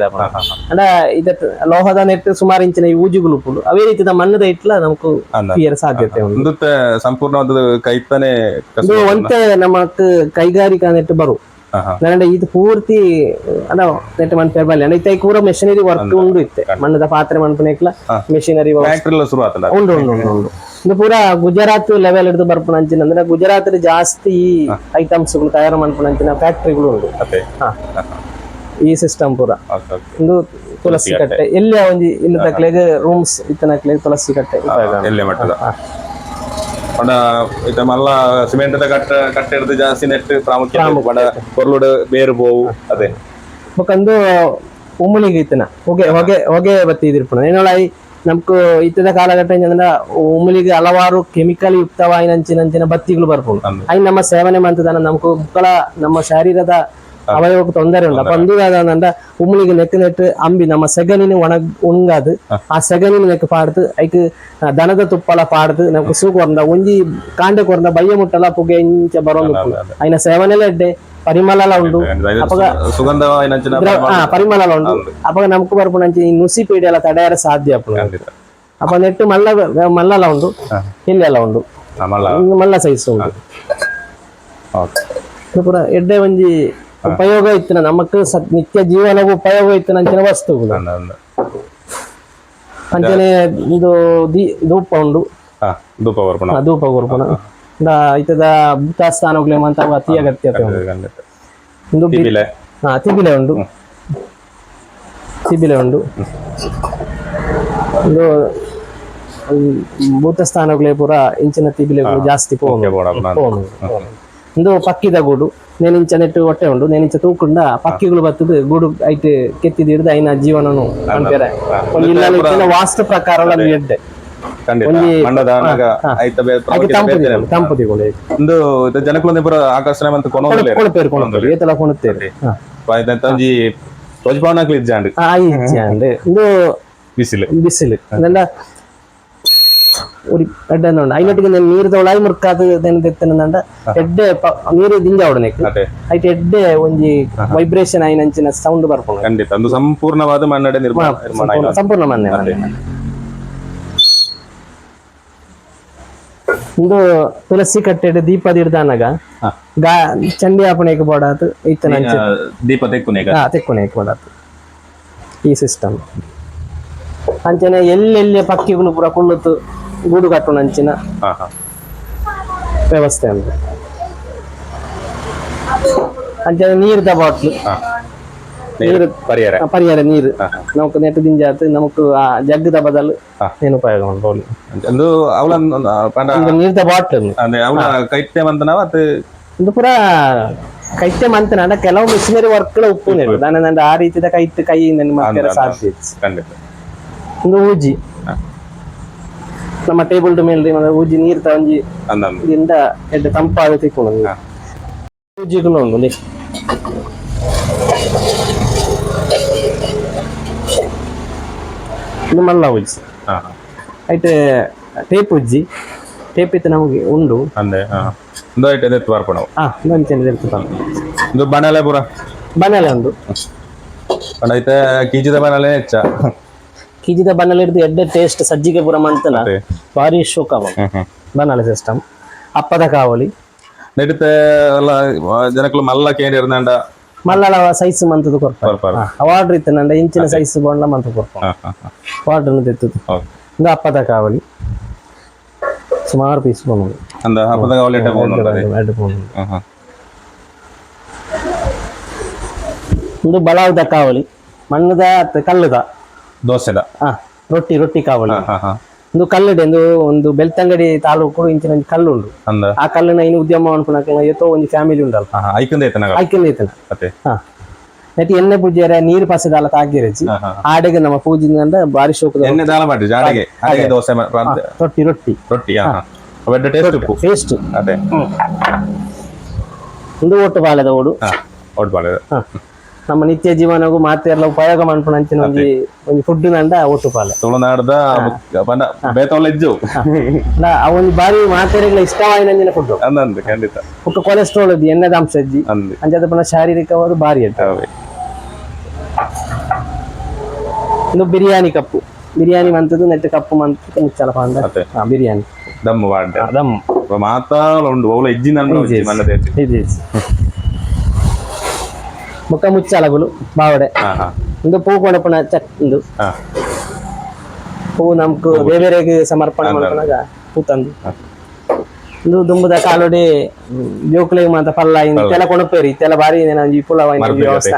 అంటే ಲೋಹದ లోహದ నెట్ ಸುಮಾರು ಇಂಚಿನ ಈ ಊಜುಗುಲುಪುಂಡು ಅವೇ ರೀತಿ ಮಣ್ಣದ ಇಟ್ಲ ನಮಕು ಪಿಯರ್ ಸಾಧ್ಯತೆ ಸಂಪೂರ್ಣ ಸಂಪೂರ್ಣವಾದ ಕೈತಾನೆ ಇದು ಒಂತೆ ನಮಕ್ ಕೈಗಾರಿಕಾ ನೆಟ್ ಬರು. ಅಂದ್ರೆ ಇದು ಪೂರ್ತಿ ಅದ ನೆಟ್ ಮಣ್ಣು ಪೇರ್ ಬಲ್ಲಿ ಅಂದ್ರೆ ಕೂರ ಪೂರ ಮೆಷಿನರಿ ವರ್ಕ್ ಉಂಡು ಇತ್ತೆ. ಮಣ್ಣದ ಪಾತ್ರೆ ಮಣ್ಣು ನೆಟ್ಲ ಮೆಷಿನರಿ ಉಂಡು ಉಂಡು ಉಂಡು ಉಂಡು. ಇದು ಪೂರ ಗುಜರಾತ್ ಲೆವೆಲ್ ಹಿಡಿದು ಬರ್ಪಣ ಅಂಚಿನ ಅಂದ್ರೆ ಗುಜರಾತ್ ಜಾಸ್ತಿ ಐಟಮ್ಸ್ಗಳು ತಯಾರು ಮಾಡ್ಪಣ ಅಂಚಿನ ಫ್ಯಾಕ್ಟ್ರಿಗಳು ಉಂಟು. ಅದೇ ಹಾ. ಈ ಸಿಸ್ಟಮ್ ಪೂರ. ಒಂದು ತುಳಸಿ ಕಟ್ಟೆ. ಎಲ್ಲಿ ಒಂಜಿ ಇಲ್ಲಿ ತಕ್ಲೆಗ್ ರೂಮ್ಸ್ ಇತ್ತನಕ್ಲೆಗ್ ತುಳಸಿ ಕಟ್ಟೆ ಎಲ್ಲೆ ಮಟ್ಟದ? ಪಂಡ ಇತ್ತ ಮಲ್ಲ ಸಿಮೆಂಟ್ ಕಟ್ಟ ಕಟ್ಟೆ ಹಿಡಿದು ಜಾಸ್ತಿ ನೆಟ್ ಪ್ರಾಮುಖ್ಯತೆ ಪಂಡ ಕೊರ್ಲುಡು ಬೇರು ಬೋವು ಅದೇ. ಬೊಕಂದು ಉಮ್ಮಳಿಗೆ ಇತ್ತನ. ಹೊಗೆ ಹೊಗೆ ಹೊಗೆ ಬತ್ತಿ ನಮ್ಕು ಇತ್ತದ ಕಾಲಘಟ್ಟ ಅಂದ್ರೆ ಉಮಲಿಗೆ ಹಲವಾರು ಕೆಮಿಕಲ್ ಯುಕ್ತವಾಯಿನಂಚಿನಂಚಿನ ಬತ್ತಿಗಳು ಬರ್ಬೋದು ಅಯ್ಯ ನಮ್ಮ ಸೇವನೆ ಮಂತದನ ನಮ್ಗೆ ಮುಕ್ಕಳ ನಮ್ಮ ಶರೀರದ ಅವಯವಕ್ಕೆ ತೊಂದರೆ ಉಂಟು. ಅಪ್ಪ ಒಂದು ಅಂದ್ರೆ ಉಮ್ಮಿಗೆ ನೆಟ್ಟು ನೆಟ್ಟು ಅಂಬಿ ನಮ್ಮ ಸೆಗನಿನ ಒಣ ಉಣ್ಗಾದು. ಆ ಸೆಗನಿನ ನೆಕ್ ಪಾಡ್ದು ಐಕ್ ದನದ ತುಪ್ಪಲ ಪಾಡ್ದು ನಮ್ಗೆ ಸೂಕ್ ಒಂಜಿ ಕಾಂಡ ಕೊರ್ದ ಬಯ್ಯ ಮುಟ್ಟಲ ಪುಗೆ ಇಂಚ ಬರೋದು ಅಯ್ಯ ಸೇವನೆಲ್ಲ ಇಡ್ಡೆ ಪರಿಮಳ ಉಂಡು. ಸುಗಂಧ ಏನಂಚಿನ ದ್ರವ- ಆ, ಪರಿಮಳ ಉಂಡು. ಅಪ್ಪ ನಮ್ಕು ಬರ್ಪುಣ ಅಂಚಿ ಈ ನುಸಿ ಪೀಡೆ ಎಲ್ಲ ತಡೆಯಾರ ಸಾಧ್ಯ ಅಪ್ಪ ಖಂಡಿತ. ಅಪ್ಪ ನೆಟ್ಟು ಮಲ್ಲ ಮಲ್ಲಲ ಉಂಡು. ಇಲ್ಲೆಲ್ಲ ಉಂಡು. ಇನ್ನು ಮಲ್ಲ ಸೈಜ್ ಉಂಡು ಓಕೆ. ಇದು ಪೂರ ಎಡ್ಡೆ ಒಂಜಿ ಉಪಯೋಗ ಇತ್ತಿನ ನಮಕ್ ಸ- ನಿತ್ಯ ಜೀವನವು ಉಪಯೋಗ ಇತ್ತಿನ ಅಂಚಿನ ವಸ್ತುಗಳು ಅಂದ ಅಂದ ಅಂಚನೆ ಇದು ದೀ ಧೂಪ ಉಂಡು. ಹಾ ಧೂಪ ಧೂಪ ಇತದ ಭೂತ ಸ್ಥಾನಗಳು ಅಂತ ಅತಿ ಅಗತ್ಯತೆ ಒಂದು ಹಾ ತಿಬಿಲೆ ಉಂಡು. ತಿಬಿಲೆ ಉಂಡು. ಒಂದು ಭೂತ ಸ್ಥಾನಗಳೇ ಪೂರ ಇಂಚಿನ ತಿಬಿಲೆ ಜಾಸ್ತಿ ಪೋನು ಒಂದು ಪಕ್ಕಿದ ಗೂಡು. ನೆನಿಂಚ ನೆಟ್ಟು ಹೊಟ್ಟೆ ಉಂಡು. ನೆನಿಂಚ ತೂಕುಂಡ ಪಕ್ಕಿಗಳು ಬತ್ತದು ಗೂಡು ಐತೆ ಕೆತ್ತಿದ ಹಿಡಿದು ಐನ ಜೀವನನು ಅಂತಾರೆ ವಾಸ್ತು ಪ್ರಕಾರ ಎಡ್ಡೆ. ಖಂಡಿತ ಮಂಡದ ನಾಗ ಐತ ಬೇ ಹಾಗೆ ತಂಪು ತಂಪು ತಿಗಳು ಒಂದು ಇದು ಜನಕ್ಕೊಂದು ಪೂರ ಆಕರ್ಷಣೆ ಅಂತ ಕೊನೋದಿಲ್ಲ ಕೊಳಪೇರು ಕೊಳಪೇರು ಏತೆಲ್ಲ ಕೊಣುತ್ತೇರು ಒಂಜಿ ಧ್ವಜಭವನಕ್ಲಿ ಇಜ್ಜಾಂಡ್ ಆ ಈಚೆ ಅಂದ್ರೆ ಇದು ಬಿಸಿಲು ಬಿಸಿಲು ಅದೆಲ್ಲ ഒരു എഡ്ഡുണ്ട് അതിനൊട്ടിക്ക് ഞാൻ നീര് തൊളായി മുറുക്കാത് തെത്തനുണ്ട് എഡ് നീര് ದಿಂಜ ಅವಡನೆಕ್ ಅದೇ ಐಟ್ ಎಡ್ಡೆ ಒಂಜಿ ವೈಬ್ರೇಷನ್ ಆಯ್ನಂಚಿನ ಸೌಂಡ್ ಬರ್ಕೊಂಡು ಖಂಡಿತ ಒಂದು ಸಂಪೂರ್ಣವಾದ ಮನ್ನಡೆ ನಿರ್ಮಾಣ ನಿರ್ಮಾಣ ಆಯ್ತು. ಸಂಪೂರ್ಣ ಮನ್ನೆ ಇಂದು ತುಳಸಿ ಕಟ್ಟೆಡ್ ದೀಪ ದಿಡ್ದಾನಾಗ. ಗಾ ಚಂಡಿ ಆಪಣೆಗೆ ಬೋಡಾತು ಇತ್ತನ ದೀಪ ತೆಕ್ಕುನೇಗ ಹಾ ತೆಕ್ಕೊನೆಗೆ ಬೋಡಾತು. ಈ ಸಿಸ್ಟಮ್ ಅಂಚನೆ ಎಲ್ಲೆಲ್ಲಿ ಪಕ್ಕಿಗಳು ಪೂರ ಕುಳ್ಳುತ್ತು ಗೂಡು ಕಟ್ಟುಣ ಅಂಚಿನ ವ್ಯವಸ್ಥೆ ಅಂದ್ರೆ ಅಂಚನೆ ನೀರ್ದ ಬಾಟ್ಲು. ನೀರು. ಪರಿಹಾರ. ಪರಿಹಾರ ನೀರು. ನಮಕ್ ನೆಟ್ಟು ದಿಂಜಾತು ನಮಕ್ ಆ ಜಗ್ಗದ ಬದಲು ಹಾ. ಏನು ಉಪಯೋಗ ಉಂಟು ಒಂದು ಅವಳ ಪಂಡ ಈಗ ನೀರ್ದ ಬಾಟ್ಲ್ ಅಂದ್ರೆ ಅವಳ ಕೈತ್ಯ ಮಂತನವ ಅದು? ಇದು ಪೂರ ಕೈತ್ಯ ಮಂತನ ಅಂದ್ರೆ ಕೆಲವು ಮಿಷಿನರಿ ವರ್ಕ್ ಉಪ್ಪು ನೀರು ನಾನು ನಂದು ಆ ರೀತಿಯ ಕೈತ್ ಕೈಯಿಂದ ಮಾಡ್ತಾರೆ ಸಾಧ್ಯ ಖಂಡಿತ. ಒಂದು ಊಜಿ. ನಮ್ಮ ಟೇಬಲ್ ಮೇಲೆ ಒಂದು ಊಜಿ ನೀರು ತಂಜಿ ಅಂದಂದು ಇದರಿಂದ ಎಡ್ಡೆ ತಂಪಾದ ತಿಕ್ಕೊಂಡು ಹಾ. ಊಜಿಗಳು ಉಂಟು ಇಲ್ಲಿ. ಇದು ಮಲ್ಲ ಊಜಿ ಹಾ ಹಾ. అయితే టేప్ ఉజ్జి టేప్ అయితే ನಮಗೆ ಉಂಡು ಅಂದೆ ಹಾ ಒಂದು ಐಟ್ ಎತ್ತು ಬರ್ಪಣವು ಆ ನಂಚೆನೆ ತಿಳ್ತಾನೆ ಇದು ಬಣಲೆ ಪೂರ ಬನಲೆ ಉಂಡು ಪಂಡ ಐತೆ ಕೀಚಿದ ಬಣಲೆ ಹೆಚ್ಚ ಕಿಜಿದ ಬನಲೆ ಹಿಡಿದು ಎಡ್ಡೆ ಟೇಸ್ಟ್ ಸಜ್ಜಿಗೆ ಪೂರ ಮಂತನ ಅದೇ ಭಾರಿ ಶೋಕ ಹ್ಮ್ ಹ್ಮ್ ಬನಲೆ ಸಿಸ್ಟಮ್ ಅಪ್ಪದ ಕಾವಲಿ ನೆಡಿತೆ ಎಲ್ಲ ಜನಕ್ಕಳು ಮಲ್ಲ ಕೇಂದ್ರ ಇರ್ದಂಡ ಮಲ್ಲಲ ಸೈಜ್ ಮಂತದ ಕೊರ್ಪ ವಾರ್ಡ್ರ್ ಇತ್ತು ನಂಡ ಇಂಚಿನ ಸೈಜ್ ಬೋಂಡ್ಲ ಮಂತ ಕೊರ್ಪ ವಾರ್ಡ್ರನ್ನು ತೆತ್ತದು ಇದು ಅಪ್ಪದ ಕಾವಳಿ ಸುಮಾರು ಪೀಸ್ ಬೋನು ಅಂದ ಅಪ್ಪದ ಕಾವಳಿ ಎಡ್ಡ ಬೋನು ಎಡ್ಡ ಬೋನು ಇದು ಬಳಾವದ ಕಾವಳಿ ಮಣ್ಣದ ಕಲ್ಲುದ ದೋಸೆದ ರೊಟ್ಟಿ ರೊಟ್ಟಿ ಕಾವಳಿ ಹಾಂ ಹಾಂ ಒಂದು ಕಲ್ಲಡಿ ಒಂದು ಒಂದು ಬೆಳ್ತಂಗಡಿ ತಾಲೂಕು ಇಂಚಿನ ಒಂದು ಕಲ್ಲು ಉಂಡು ಅಂದ? ಆ ಕಲ್ಲುನ ಇನ್ನು ಉದ್ಯಮ ಅನ್ಕೊಳಕ ಎತ್ತೋ ಒಂದು ಫ್ಯಾಮಿಲಿ ಉಂಡಲ್ಲ ಹಾ ಐಕಂದ ಐತನ ನೆಟ್ಟಿ ಎಣ್ಣೆ ಪೂಜೆ ನೀರು ಪಸದ ಹಾ ಹಾ ಆಡೆಗೆ ನಮ್ಮ ಪೂಜಿಂದ ಬಾರಿ ಶೋಕದ ಎಣ್ಣೆ ದಾಲ ದೋಸೆ ರೊಟ್ಟಿ ರೊಟ್ಟಿ. ರೊಟ್ಟಿ ಹಾ ಟೇಸ್ಟ್ ಅದೇ. ಒಂದು ಒಟ್ಟು ಬಾಲದ ಓಡು. ಹ. ನಮ್ಮ ನಿತ್ಯ ಜೀವನಗೂ ಮಾತೆ ಎಲ್ಲ ಉಪಯೋಗ ಮಾಡ್ಕೊಂಡು ಅಂಚಿನ ಒಂಜಿ ಒಂಜಿ ಫುಡ್ ನಂದ ಒಟ್ಟು ಪಾಲೆ. ತುಳುನಾಡದ ಇಜ್ಜು ಅಲ್ಲ ಆ ಒಂದು ಬಾರಿ ಮಾತೆರೆಗಳ ಇಷ್ಟವಾಯಿನ ಫುಡ್ ಅಂದಂದು ಖಂಡಿತ. ಪುಟ್ಟ ಕೊಲೆಸ್ಟ್ರಾಲ್ ಅದು ಎಣ್ಣೆದ ಅಂಶ ಅಜ್ಜಿ. ಅಂದು ಅಂಜದ ಪುನಃ ಶಾರೀರಿಕವಾದ ಬಾರಿ ಅಂತ ಅವೆ ಇನ್ನು ಬಿರಿಯಾನಿ ಕಪ್ಪು. ಬಿರಿಯಾನಿ ಮಂತದ್ದು ನೆಟ್ಟು ಕಪ್ಪು ಮಂತ ಮುಚ್ಚಲ ಪಾಂಡ ಬಿರಿಯಾನಿ. ದಮ್ಮು ವಾಡ್ಡೆ ದಮ್ ಮಾತಾ ಉಂಡು ಅವಳ ಇದು ಇದು. ಮುಖ ಮುಚ್ಚಲಗುಲು ಬಾವಡೆ. ಒಂದು ಪೂ ಕೊಡಪುಣ ಚಕ್ ಒಂದು. ಹಾ. ಹೂ ಬೇರೆ ಬೇರೆಗೆ ಸಮರ್ಪಣೆ ಮಾಡ್ಕೊಂಡಾಗ ಹೂ ತಂದು. ಒಂದು ದುಂಬದ ಕಾಲೋಡಿ ಜೋಕ್ಲೆಗ್ ಮಾತ ಪಲ್ಲ ತೆಲ ಕೊಣಪೇರಿ ತೆಲ ಬಾರಿ ಇಂಚ ಮರ್ಬಿಗತೆ. ವ್ಯವಸ್ಥೆ.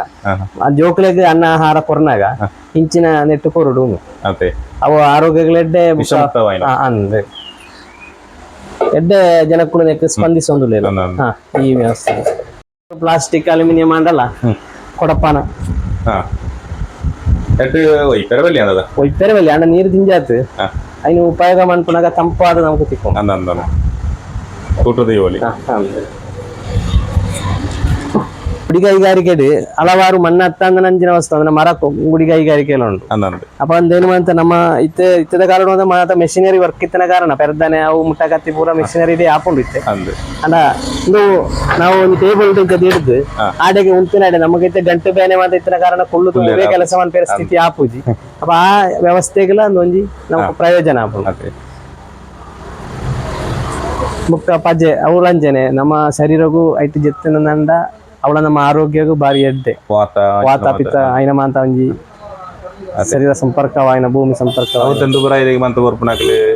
ಆ ಜೋಕ್ಲೆಗ್ ಅನ್ನ ಆಹಾರ ಕೊರ್ನಾಗ ಇಂಚಿನ ನೆಟ್ಟು ಕೊರುಡು ಅವು ಆರೋಗ್ಯಗಳೆಡ್ಡೆ ಅಂದ್ರೆ. ಎಡ್ಡೆ ಜನಕ್ಕೂ ಸ್ಪಂದಿಸೊಂದು ಈ ವ್ಯವಸ್ಥೆ. ಪ್ಲಾಸ್ಟಿಕ್ ಅಲ್ಯೂಮಿನಿಯಂ ಅಂಡಲ್ಲ ಕೊಡಪಾನ ಹಾ ಎಟ್ಟು ಒಯ್ ಪೆರವಲ್ಲಿ ಅನ್ನದ ಒಯ್ಪೆರವಲ್ಲಿ ಅಣ್ಣ ನೀರು ದಿಂಜಾತು ಹಾ അതിന് ಉಪಯೋಗ ಮಾಡ್ಕೊಂಡಾಗ ತಂಪಾದ ನಮ್ಗೆ ತಿಕ್ಕೊಂಡು ಅಂದಂದನು ಊಟದ ಯೋಲಿ ಗುಡಿಗೈಗಾರಿಕೆ ಹಲವಾರು ಮಣ್ಣ ಹತ್ತಂಗನಂಜಿನ ವಸ್ತು ಅಂದ್ರೆ ಮರ ಗುಡಿಗೈಗಾರಿಕೆಲ್ಲ ಉಂಟು. ಅಪ್ಪ ಅಂದೇನು ಅಂತ ನಮ್ಮ ಇತ್ತೆ ಇತ್ತದ ಕಾರಣ ಮಾತ ಮೆಷಿನರಿ ವರ್ಕ್ ಇತ್ತನ ಕಾರಣ. ಪೆರ್ದಾನೆ ಅವು ಮುಟ್ಟ ಕತ್ತಿ ಪೂರ ಮೆಷಿನರಿ ಇದೆ ಹಾಕೊಂಡು ಇತ್ತೆ ಅಂದು. ಅಲ್ಲ ಇದು ನಾವು ಒಂದು ಟೇಬಲ್ ಗದಿ ಹಿಡಿದು ಆಡೆಗೆ ಉಂತಿನಾಡೆ ನಮಗೈತೆ ಗಂಟೆ ಬೇನೆ ಮಾತ ಇತ್ತಿನ ಕಾರಣ ಕೊಳ್ಳು ತುಂಬೇ ಕೆಲಸ ಮಾಡಿ ಪರಿಸ್ಥಿತಿ ಆಪುಜಿ ಅಪ್ಪ ಆ ವ್ಯವಸ್ಥೆಗೆಲ್ಲ ಒಂದೊಂಜಿ ನಮ್ಗೆ ಪ್ರಯೋಜನ ಆಪುಂಡು ಮುಕ್ತ ಪಜೆ ಅವಳಂಜನೆ ನಮ್ಮ ಶರೀರಗೂ ಐಟಿ ಜೆತ್ತಿನ ನಂಡ ಅವಳ ನಮ್ಮ ಆರೋಗ್ಯಗೂ ಬಾರಿ ಎಡ್ಡೆ ವಾತ ವಾತ ಪಿತ್ತ ಐನ ಮಾತ ಒಂಜಿ ಶರೀರ ಸಂಪರ್ಕ ಆಯ್ನ ಭೂಮಿ ಸಂಪರ್ಕ.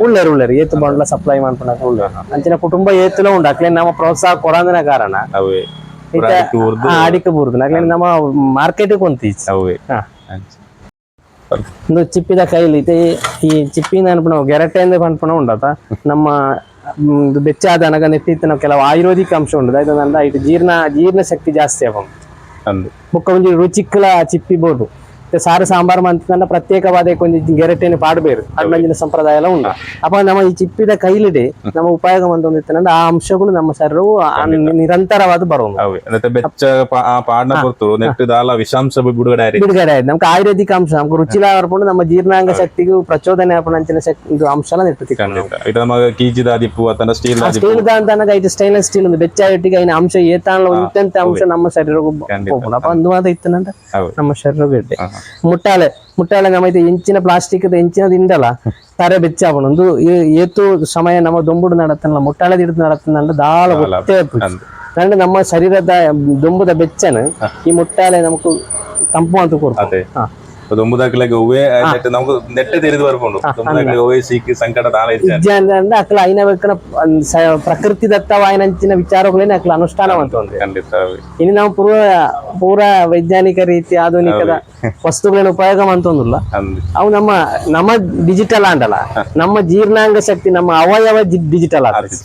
ಉಳ್ಳರು ಉಳ್ಳೇರು. ಏತು ಬಂಡ್ಲ ಸಪ್ಲೈ ಮಾಡ್ಕೊಳಕ ಉಳ್ಳೇರು. ಅಂಚಿನ ಕುಟುಂಬ ಏತುಲ ಉಂಡು. ಅಕ್ಲೆ ನಮ್ಮ ಪ್ರೋತ್ಸಾಹ ಕೊಡಂದಿನ ಕಾರಣ. ಅಡಿಕೆ ಬೂರ್ದು ಅಕ್ಲೆ ನಮ್ಮ ಮಾರ್ಕೆಟ್ ಕೊಂತಿ ಅವೇ. ಹಾ. ಅಂಚೆ. ಒಂದು ಚಿಪ್ಪಿದ ಕೈಲಿ ಈ ಚಿಪ್ಪಿನ ಅನ್ಪಣ ಅಂದ್ರೆ ಅನ್ಪಣ ಉಂಡತ. ನಮ್ಮ ಇದು ಬೆಚ್ಚಾದ ಅನಗ ನೆಟ್ಟಿತ್ತು ಕೆಲವು ಆಯುರ್ವೇದಿಕ್ ಅಂಶ ಉಂಟು. ಇದು ಐಟ್ ಜೀರ್ಣ ಜೀರ್ಣ ಶಕ್ತಿ ಜಾಸ್ತಿ ಆಗ ಅಂದು ಮುಕ್ಕ ಒಂಜಿ ರುಚಿಕ್ಲ ಚಿಪ್ಪಿಬೋದು. ಮತ್ತೆ ಸಾರು ಸಾಂಬಾರ್ ಮಂತಂಡ ಪ್ರತ್ಯೇಕವಾದ ಒಂದು ಗೆರಟೆಯನ್ನು ಪಾಡಬೇಕು ಅಡ್ಲಂಜಿನ ಸಂಪ್ರದಾಯ ಎಲ್ಲ ಉಂಟು. ಅಪ್ಪ ನಮ್ಮ ಈ ಚಿಪ್ಪಿದ ಕೈಲಿಡೆ ನಮ್ಮ ಉಪಯೋಗ ಮಂತೊಂದಿತ್ತಂದ್ರೆ ಆ ಅಂಶಗಳು ನಮ್ಮ ಶರೀರವು ನಿರಂತರವಾದ ಬರೋದು ಬೆಚ್ಚ ಪಾಡ್ನ ಕೊಡ್ತು ನೆಟ್ಟು ದಾಲ ವಿಷಾಂಶ ಬಿಡುಗಡೆ ಆಯ್ತು. ಬಿಡುಗಡೆ ಆಯ್ತು. ನಮ್ಗೆ ಆಯುರ್ವೇದಿಕ ಅಂಶ ನಮ್ಗೆ ರುಚಿಲ ಬರ್ಕೊಂಡು ನಮ್ಮ ಜೀರ್ಣಾಂಗ ಶಕ್ತಿಗೂ ಪ್ರಚೋದನೆ ಅಂಚಿನ ಶಕ್ತಿ ಇದು ಅಂಶ ನೆಟ್ಟು ಇದು ನಮಗೆ ಕೀಜಿದ ದಿಪ್ಪು ಅಥವಾ ಸ್ಟೀಲ್ ಸ್ಟೀಲ್ ಅಂತ ಅನ್ನಗ ಐದು ಸ್ಟೈನ್ಲೆಸ್ ಸ್ಟೀಲ್ ಒಂದು ಬೆಚ್ಚ ಇಟ್ಟಿಗೆ ಐನ ಅಂಶ ಏತಾಣ ಇಂತೆಂತ ಅಂಶ ನಮ್ಮ ಶರೀರಗೂ ಅಪ್ಪ ಒಂದು ಮಾತ ಇತ್ತನಂತ ನಮ್ಮ ಶರೀರ ಗೆಡ್ಡೆ ಮುಟ್ಟಾಳೆ. ಮುಟ್ಟಾಳೆ ನಮ್ಮ ಇದು ಎಂಚಿನ ಪ್ಲಾಸ್ಟಿಕ್ ಹೆಂಚಿನ ಇಂಡಲ್ಲ ತಾರೆ ಬೆಚ್ಚಾಪಣ ಒಂದು ಏತು ಸಮಯ ನಮ್ಮ ದೊಂಬುಡು ನಡತನಲ್ಲ ಮುಟ್ಟಾಳೆ ಹಿಡಿದು ನಡತನಂಡ ದಾಳ ಅಂದ್ರೆ ನಮ್ಮ ಶರೀರದ ದೊಂಬುದ ಬೆಚ್ಚನ ಈ ಮುಟ್ಟಾಳೆ ನಮಕು ತಂಪು ಅಂತ ಹಾ. ದುಂಬುದಾಕ್ಲೆಗೆ ಒವ್ವೇ ನೆಟ್ಟು ನಮ್ಗೆ ನೆಟ್ಟೆ ತೆರೆದು ಬರ್ಕೊಂಡು. ದುಂಬುದಾಕ್ಲೆ ಒವ್ವೇ ಸಿಕ್ಕಿ ಸಂಕಟ ದಾಲ ಇದ್ದೆ ಇಜ್ಜ ಅಂದ್ರೆ ಅಕ್ಲ ಐನ ಬೇಕನ ಪ್ರಕೃತಿ ದತ್ತವಾಯನಂಚಿನ ವಿಚಾರಗಳೇನೆ ಅಕ್ಲ ಖಂಡಿತ ಅವೇ. ಇನ್ನು ನಾವು ಪೂರ್ವ ಪೂರ ವೈಜ್ಞಾನಿಕ ರೀತಿ ಆಧುನಿಕದ ವಸ್ತುಗಳನ್ನು ಉಪಯೋಗ ಮಾಡ್ತಂದಿಲ್ಲ. ಅವು ನಮ್ಮ ನಮ್ಮ ಡಿಜಿಟಲ್ ಅಂಡಲ್ಲ ನಮ್ಮ ಜೀರ್ಣಾಂಗ ಶಕ್ತಿ ನಮ್ಮ ಅವಯವ ಡಿಜಿಟಲ್ ಆಗ್ತದೆ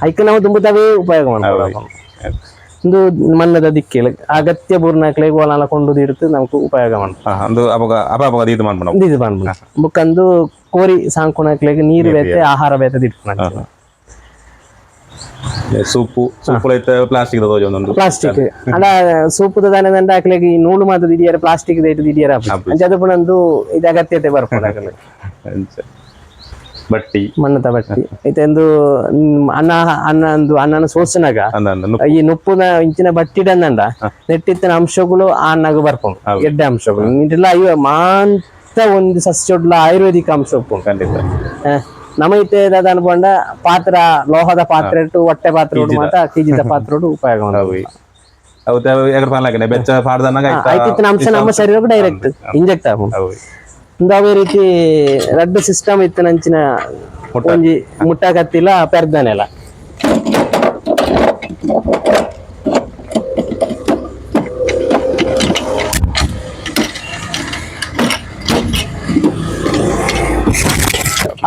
ಅದಕ್ಕೆ ನಾವು ತುಂಬುತ್ತವೇ ಉಪಯೋಗ ಮಾಡ್ಬೋದು ಒಂದು ಮನ್ನದ ದಿಕ್ಕಿಲ್ಲ ಅಗತ್ಯ ಬೂರ್ನಾಕ್ಲೆ ಗೋಲಾಲ ಕೊಂಡು ഉപയോഗമാണ് ಅಂದು ಇದು ಬಂದ್ಬಿಡ ಬುಕ್ಕಂದು ಕೋರಿ ಸಾಂಕುಣಕ್ಲೆಗೆ ನೀರು ಬೇತೆ ಆಹಾರ ಬೇತೆ ಇಟ್ಕೊಂಡು ಸೂಪು ಸೂಪು ಐತೆ ಪ್ಲಾಸ್ಟಿಕ್ ತೋಜ ಒಂದೊಂದು. ಪ್ಲಾಸ್ಟಿಕ್. ಅಲ್ಲ ಸೂಪದ ದಾನದಂಡ ಹಾಕ್ಲಿಕ್ಕೆ ಈ ನೂಲು ಮಾತ್ರ ದಿಡಿಯರ ಪ್ಲಾಸ್ಟಿಕ್ ದೈಟ್ ದಿಡಿಯರ ಅಂಚೆ ಪುನಂದು ಇದು ಅಗತ್ಯತೆ ಹಾಕಲು ಅಂಚೆ. ಬಟ್ಟಿ. ಮಣ್ಣದ ಬಟ್ಟಿ. ಇದೊಂದು ಮ್, ಅನ್ನ ಅನ್ನ ಒಂದು ಅನ್ನನ ಸೋಸಿನಾಗ ಈ ನುಪ್ಪುನ ಇಂಚಿನ ಬಟ್ಟಿಡಂದಂಡ ನೆಟ್ಟಿತ್ತಿನ ಅಂಶಗಳು ಆ ಅನ್ನಗ ಬರ್ಕೊಂಡು ಎಡ್ಡೆ ಅಂಶಗಳು. ಇದೆಲ್ಲ ಇವ ಮಾಂತ ಒಂದು ಸಸ್ಯಡ್ಲ ಆಯುರ್ವೇದಿಕ ಅಂಶ ಉಪ್ಪು. ಖಂಡಿತ. ನಮ್ಮ ಇತ್ತೆ ದಾದ ಅನ್ಕೊಂಡ ಪಾತ್ರ ಲೋಹದ ಪಾತ್ರೆ ಇಟ್ಟು ಹೊಟ್ಟೆ ಪಾತ್ರೆ ಉಡು ಮಾತ ಕೀಜಿದ ಪಾತ್ರೆ ಉಡು ಉಪಯೋಗ. ಅವತ್ತೆ ಎಗರ್ ಪಾಲಾಗನೆ ಬೆಚ್ಚ ಪಾಡ್ದನ್ನಾಗ ಆಯ್ತಿತ್ತು ನಮ್ಮ ಶರೀರಕ್ಕೆ ಡೈರೆಕ್ಟ್ ಇಂಜೆಕ್ಟ್ ಆಗ ಒಂದು ರೀತಿ ರಡ್ಡು ಸಿಸ್ಟಮ್ ಇತ್ತು ನಂಚಿನ ಒಂಜಿ ಮುಟ್ಟ ಕತ್ತಿಲ್ಲ ಪೆರ್ದನೆಲ್ಲ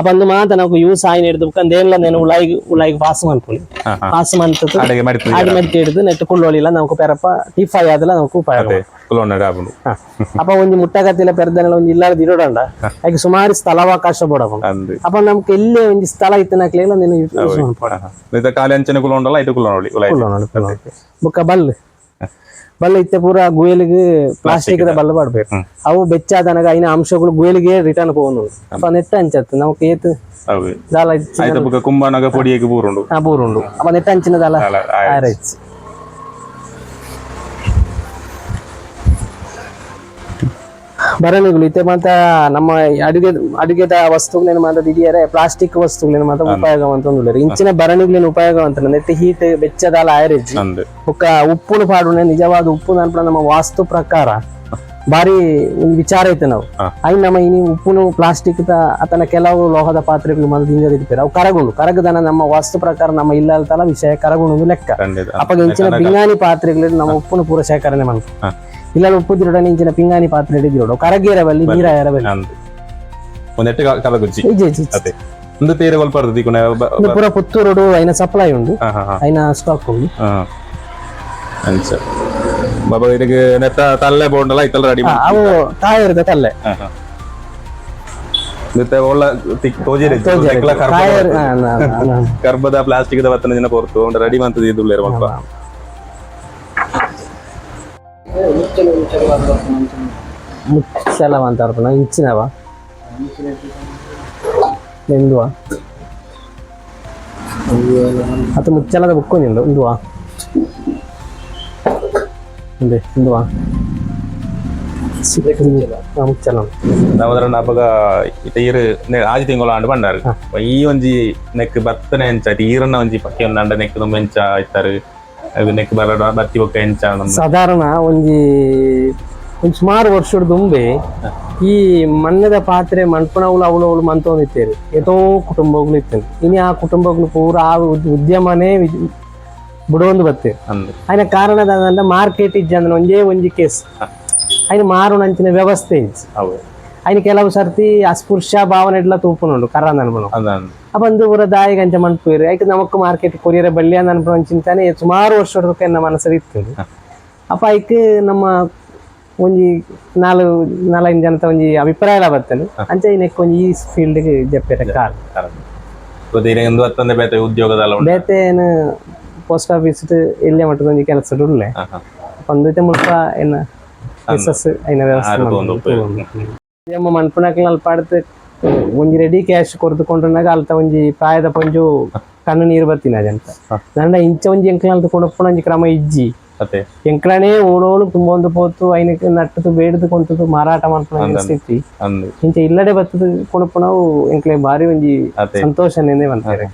ಅಂದು ಮಾತ ನಾವು ಯೂಸ್ ಆಯ್ನ ಹಿಡಿದು ದೇನ್ಲ ನೇನು ಉಳಾಯಿಗೆ ಉಳಾಯಿಗೆ ಪಾಸ್ ಹಾ. ಪಾಸ್ ಮಾಡ್ತದ್ದು ಅಡಿಗೆ ಮಾಡಿತ್ತು ಆಡಿ ಮೆಟ್ಟಿ ಹಿಡಿದು ನೆಟ್ಟು ಕುಳ್ಳೋಳಿಲ್ಲ ನಮಕು ಪೆರಪ್ಪ ಟಿಫೈ ಆದಲ್ಲ ನಮಕು ಉಪಯೋಗ. ಅಪ್ಪ ಒಂದು ಮುಟ್ಟಕತ್ತಿಲ ಪೆರ್ದನೆಲ್ಲ ಒಂದು ಇಲ್ಲಾರ್ದು ಇರೋಡಂಡ. ಹಾಗೆ ಸುಮಾರು ಸ್ಥಳಾವಕಾಶ ಅಂದು. ಅಪ್ಪ ನಮ್ಗೆ ಎಲ್ಲೇ ಒಂಜಿ ಸ್ಥಳ ಇತ್ತನಾಕ್ಲಿಲ್ಲ ನೀನು ಕಾಲಿ ಅಂಚನೆ ಕುಲೋಂಡಲ್ಲ ಇದು ಕುಲೋಣಿ ಉಲಾಯಿ ಬುಕ್ಕ ಬಲ್ ಬಲ್ಲ ಇತ್ತೆ ಪೂರ ಗುಯಲಿಗೆ ಪ್ಲಾಸ್ಟಿಕ್ ಬಲ್ಲ ಪಡ್ಬೇಕು ಅವು ಬೆಚ್ಚಾದನಗ ಐನ ಅಂಶಗಳು ಗುಯಲಿಗೆ ರಿಟರ್ನ್ ಹೋಗುದು ಅಪ್ಪ ನೆಟ್ಟ ಅಂಚತ್ತು ನಾವು ಹೌದು. ದಾಲ ಆಯ್ತು ಬುಕ್ಕ ಕುಂಬನಗ ಪೂರು ಬೂರುಂಡು. ಆ ಬೂರುಂಡು. ಅಪ್ಪ ನೆಟ್ಟ ಅಂಚಿನ ದಾಲ ಭರಣಿಗಳು ಇತ್ತೆ ಮಾತ ನಮ್ಮ ಅಡುಗೆ ಅಡುಗೆದ ವಸ್ತುಗಳೇನು ಮಾತ ದಿಡಿಯರೆ ಪ್ಲಾಸ್ಟಿಕ್ ವಸ್ತುಗಳೇನು ಮಾತ್ರ ಉಪಯೋಗ ಅಂತ ಇಂಚಿನ ಭರಣಿಗಳೇನು ಉಪಯೋಗ ಅಂತ ನೆಟ್ಟ ಹೀಟ್ ಬೆಚ್ಚದಾಲ ಆಯ್ರಿಜ್ಜಿ ಅಂದು ಒಕ್ಕ ಉಪ್ಪುನು ಪಾಡುನೆ ನಿಜವಾದ ಉಪ್ಪು ನಾನು ನಮ್ಮ ವಾಸ್ತು ಪ್ರಕಾರ ಬಾರಿ ಒಂದು ವಿಚಾರ ಐತೆ ನಾವು. ಅಯ್ ನಮ್ಮ ಇನಿ ಉಪ್ಪುನು ಪ್ಲಾಸ್ಟಿಕ್ ಅತನ ಕೆಲವು ಲೋಹದ ಪಾತ್ರೆಗಳು ಮಂದು ಹಿಂಗದಿರ್ತಾರೆ ಅವು ಕರಗುಂಡು. ಕರಗದನ ನಮ್ಮ ವಾಸ್ತು ಪ್ರಕಾರ ನಮ್ಮ ಇಲ್ಲ ಅಂತಲ್ಲ ವಿಷಯ ಕರಗುಣ ಲೆಕ್ಕ. ಅಪ್ಪ ಇಂಚಿನ ಪಾತ್ರೆಗಳಲ್ಲಿ ಪಾತ್ರೆಗಳು ನಮ್ಮ ಉಪ್ಪುನು ಪೂರ ಶೇಖರಣೆ ಮಾಡ್ತು ಹಾ. ಇಲ್ಲ ಉಪ್ಪು ದಿರೋಡ ಇಂಚಿನ ಪಿಂಗಾಣಿ ಪಾತ್ರೆ ಹಿಡಿದಿರೋಡು ಕರಗೇರ ಬಲ್ಲಿ ನೀರ ಎರಬಲ್ಲಿ ಅಂದು ಒಂದೆಟ್ಟು ಕಲ ಗುಜ್ಜಿ ಇಜ್ಜಿ ಇಜ್ಜಿ ಇಜ್ಜಿ. ಅದೇ ಒಂದು ತೀರೆ ಸ್ವಲ್ಪ ಇರ್ತದೆ ಈಗ ಇದು ಪೂರ ಪುತ್ತೂರು ಐನ ಸಪ್ಲೈ ಉಂಡು ಹಾ ಹಾ ಹಾ ಐನ ಸ್ಟಾಕ್ ಉಂಡು ಹಾ ಅಂಚ ಬಾಬಾ ಇದಕ್ಕೆ ನೆತ್ತ ತಲ್ಲೆ ಬೋಂಡಲ್ಲ ಇತ್ತಲ್ಲ ರೆಡಿ ಹಾ, ಅವು ತಾಯಿರದ ತಲ್ಲೆ ಮತ್ತೆ ಒಳ್ಳ ತಿಕ್ ತೋಜಿರಿ ತಾಯರ್ ಹಾ, ನಾ- ನಾ- ನಾ- ಕರ್ಬದ ಪ್ಲಾಸ್ಟಿಕ್ ವತ್ತನ ಜನ ಪೊರ್ತು ರೆಡಿ ಮಂತದ ಇದು ಇರುವ ಮಕ್ಕಳ ಮುಚ್ಚಲ ಅಂತ. ಅರ್ಪಣ ಇಂಚಿನವ ಎಂದುವ ಅದು ಮುಚ್ಚಲದ ಬುಕ್ಕು ನಿಂದು ಇಂದುವ ಇದೆ ಇಂದುವ ಹಾ, ಮುಚ್ಚಲ ನಾವು ಅದರ ನಾಪಗ ಈರು ಆಜಿ ತಿಂಗಳ ಆಂಡು ಬಂಡಾರು ಈ ಒಂಜಿ ನೆಕ್ ಬತ್ತನೆ ಎಂಚ ಈರನ್ನ ಒಂಜಿ ಪಕ್ಕೆ ಒಂದು ಅಂಡ ಬರೋಣ ಸಾಧಾರಣ ಒಂಜಿ ಒಂದು ಸುಮಾರು ವರ್ಷದ ದುಂಬೆ ಈ ಮಣ್ಣದ ಪಾತ್ರೆ ಮಣ್ಪಣವುಲು ಅವಳವಳು ಮಂತೊಂದಿತ್ತೇರಿ ಎಷ್ಟೋ ಕುಟುಂಬಗಳು ಇತ್ತೇನೆ ಇನ್ನು ಆ ಕುಟುಂಬಗಳು ಪೂರ ಆ ಉದ್ಯಮನೇ ಬಿಡುವಂದು ಬರ್ತೇವೆ ಅದನ್ನ ಕಾರಣದ ಮಾರ್ಕೆಟ್ ಇಜ್ಜಂದ್ರೆ ಒಂದೇ ಒಂಜಿ ಕೇಸ್ ಅದನ್ನ ಮಾರುಣಂಚಿನ ವ್ಯವಸ್ಥೆ ಇಜ್ಜಿ അതിന് ಕೆಲವು ಸರ್ತಿ ಅಸ್ಪೃಶ್ಯ ಭಾವನೆ ಎಲ್ಲ ತೂಪುಂಡು ಕರ್ರ ನನ್ಪಣು ಅಪ್ಪ ಒಂದು ಊರ ದಾಯಿಗೆ ಅಂಚ ಮನ್ಪುರಿ ಅದಕ್ಕೆ ನಮಕ್ ಮಾರ್ಕೆಟ್ ಕೊರಿಯರ ಬಳ್ಳಿಯ ನನ್ಪಣ ಚಿಂತಾನೆ ಸುಮಾರು ವರ್ಷದಕ್ಕೆ ನಮ್ಮ ಮನಸ್ಸಲ್ಲಿ ಇತ್ತು ಅಪ್ಪ ಅದಕ್ಕೆ ನಮ್ಮ ಒಂಜಿ ನಾಲ್ ನಾಲ್ಕು ಜನತ ಒಂಜಿ ಅಭಿಪ್ರಾಯ ಎಲ್ಲ ಬರ್ತದೆ ಅಂಚ ಇನ್ನಕ್ಕೆ ಒಂಜಿ ಈ ಫೀಲ್ಡ್ಗೆ ಜಪ್ಪೇರ ಕಾಲ ಉದ್ಯೋಗದ ಬೇತೇನು ಪೋಸ್ಟ್ ಆಫೀಸ್ ಇಲ್ಲೇ ಮಟ್ಟದ ಒಂಜಿ ಕೆಲಸ ಉಳ್ಳೆ ಒಂದು ಮುಲ್ಪ ಏನ ಬಿಸ್ನೆಸ್ ಐನ ವ್ಯವಸ್ಥೆ ಅಲ್ಪ ಆಡ್ತು ಒಂಜಿ ರೆಡಿ ಕ್ಯಾಶ್ ಕೊರ್ದುಕೊಂಡ್ರನಾಗ ಅಲ್ತ ಒಂಜಿ ಪ್ರಾಯದ ಪಂಜು ಕಣ್ಣು ನೀರು ಬರ್ತೀನಿ ಅದಂತ ನಂಡ ಇಂಚ ಒಂಜಿ ಎಂಕ್ಲ ಅಲ್ತ ಕೊಡಪ್ಪನ ಒಂಜಿ ಕ್ರಮ ಇಜ್ಜಿ. ಎಂಕ್ಲನೇ ಓಡೋಳು ತುಂಬೊಂದು ಪೋತು ಐನಕ್ಕೆ ನಟ್ಟದು ಬೇಡದು ಕೊಂತದು ಮಾರಾಟ ಮಾಡ್ಕೊಂಡು ಸ್ಥಿತಿ. ಇಂಚ ಇಲ್ಲಡೆ ಬತ್ತದು ಕೊಡಪ್ಪನವು ಎಂಕ್ಲೆ ಬಾರಿ ಒಂಜಿ ಸಂತೋಷ ನಿನ್ನೆ ಬಂತಾರೆ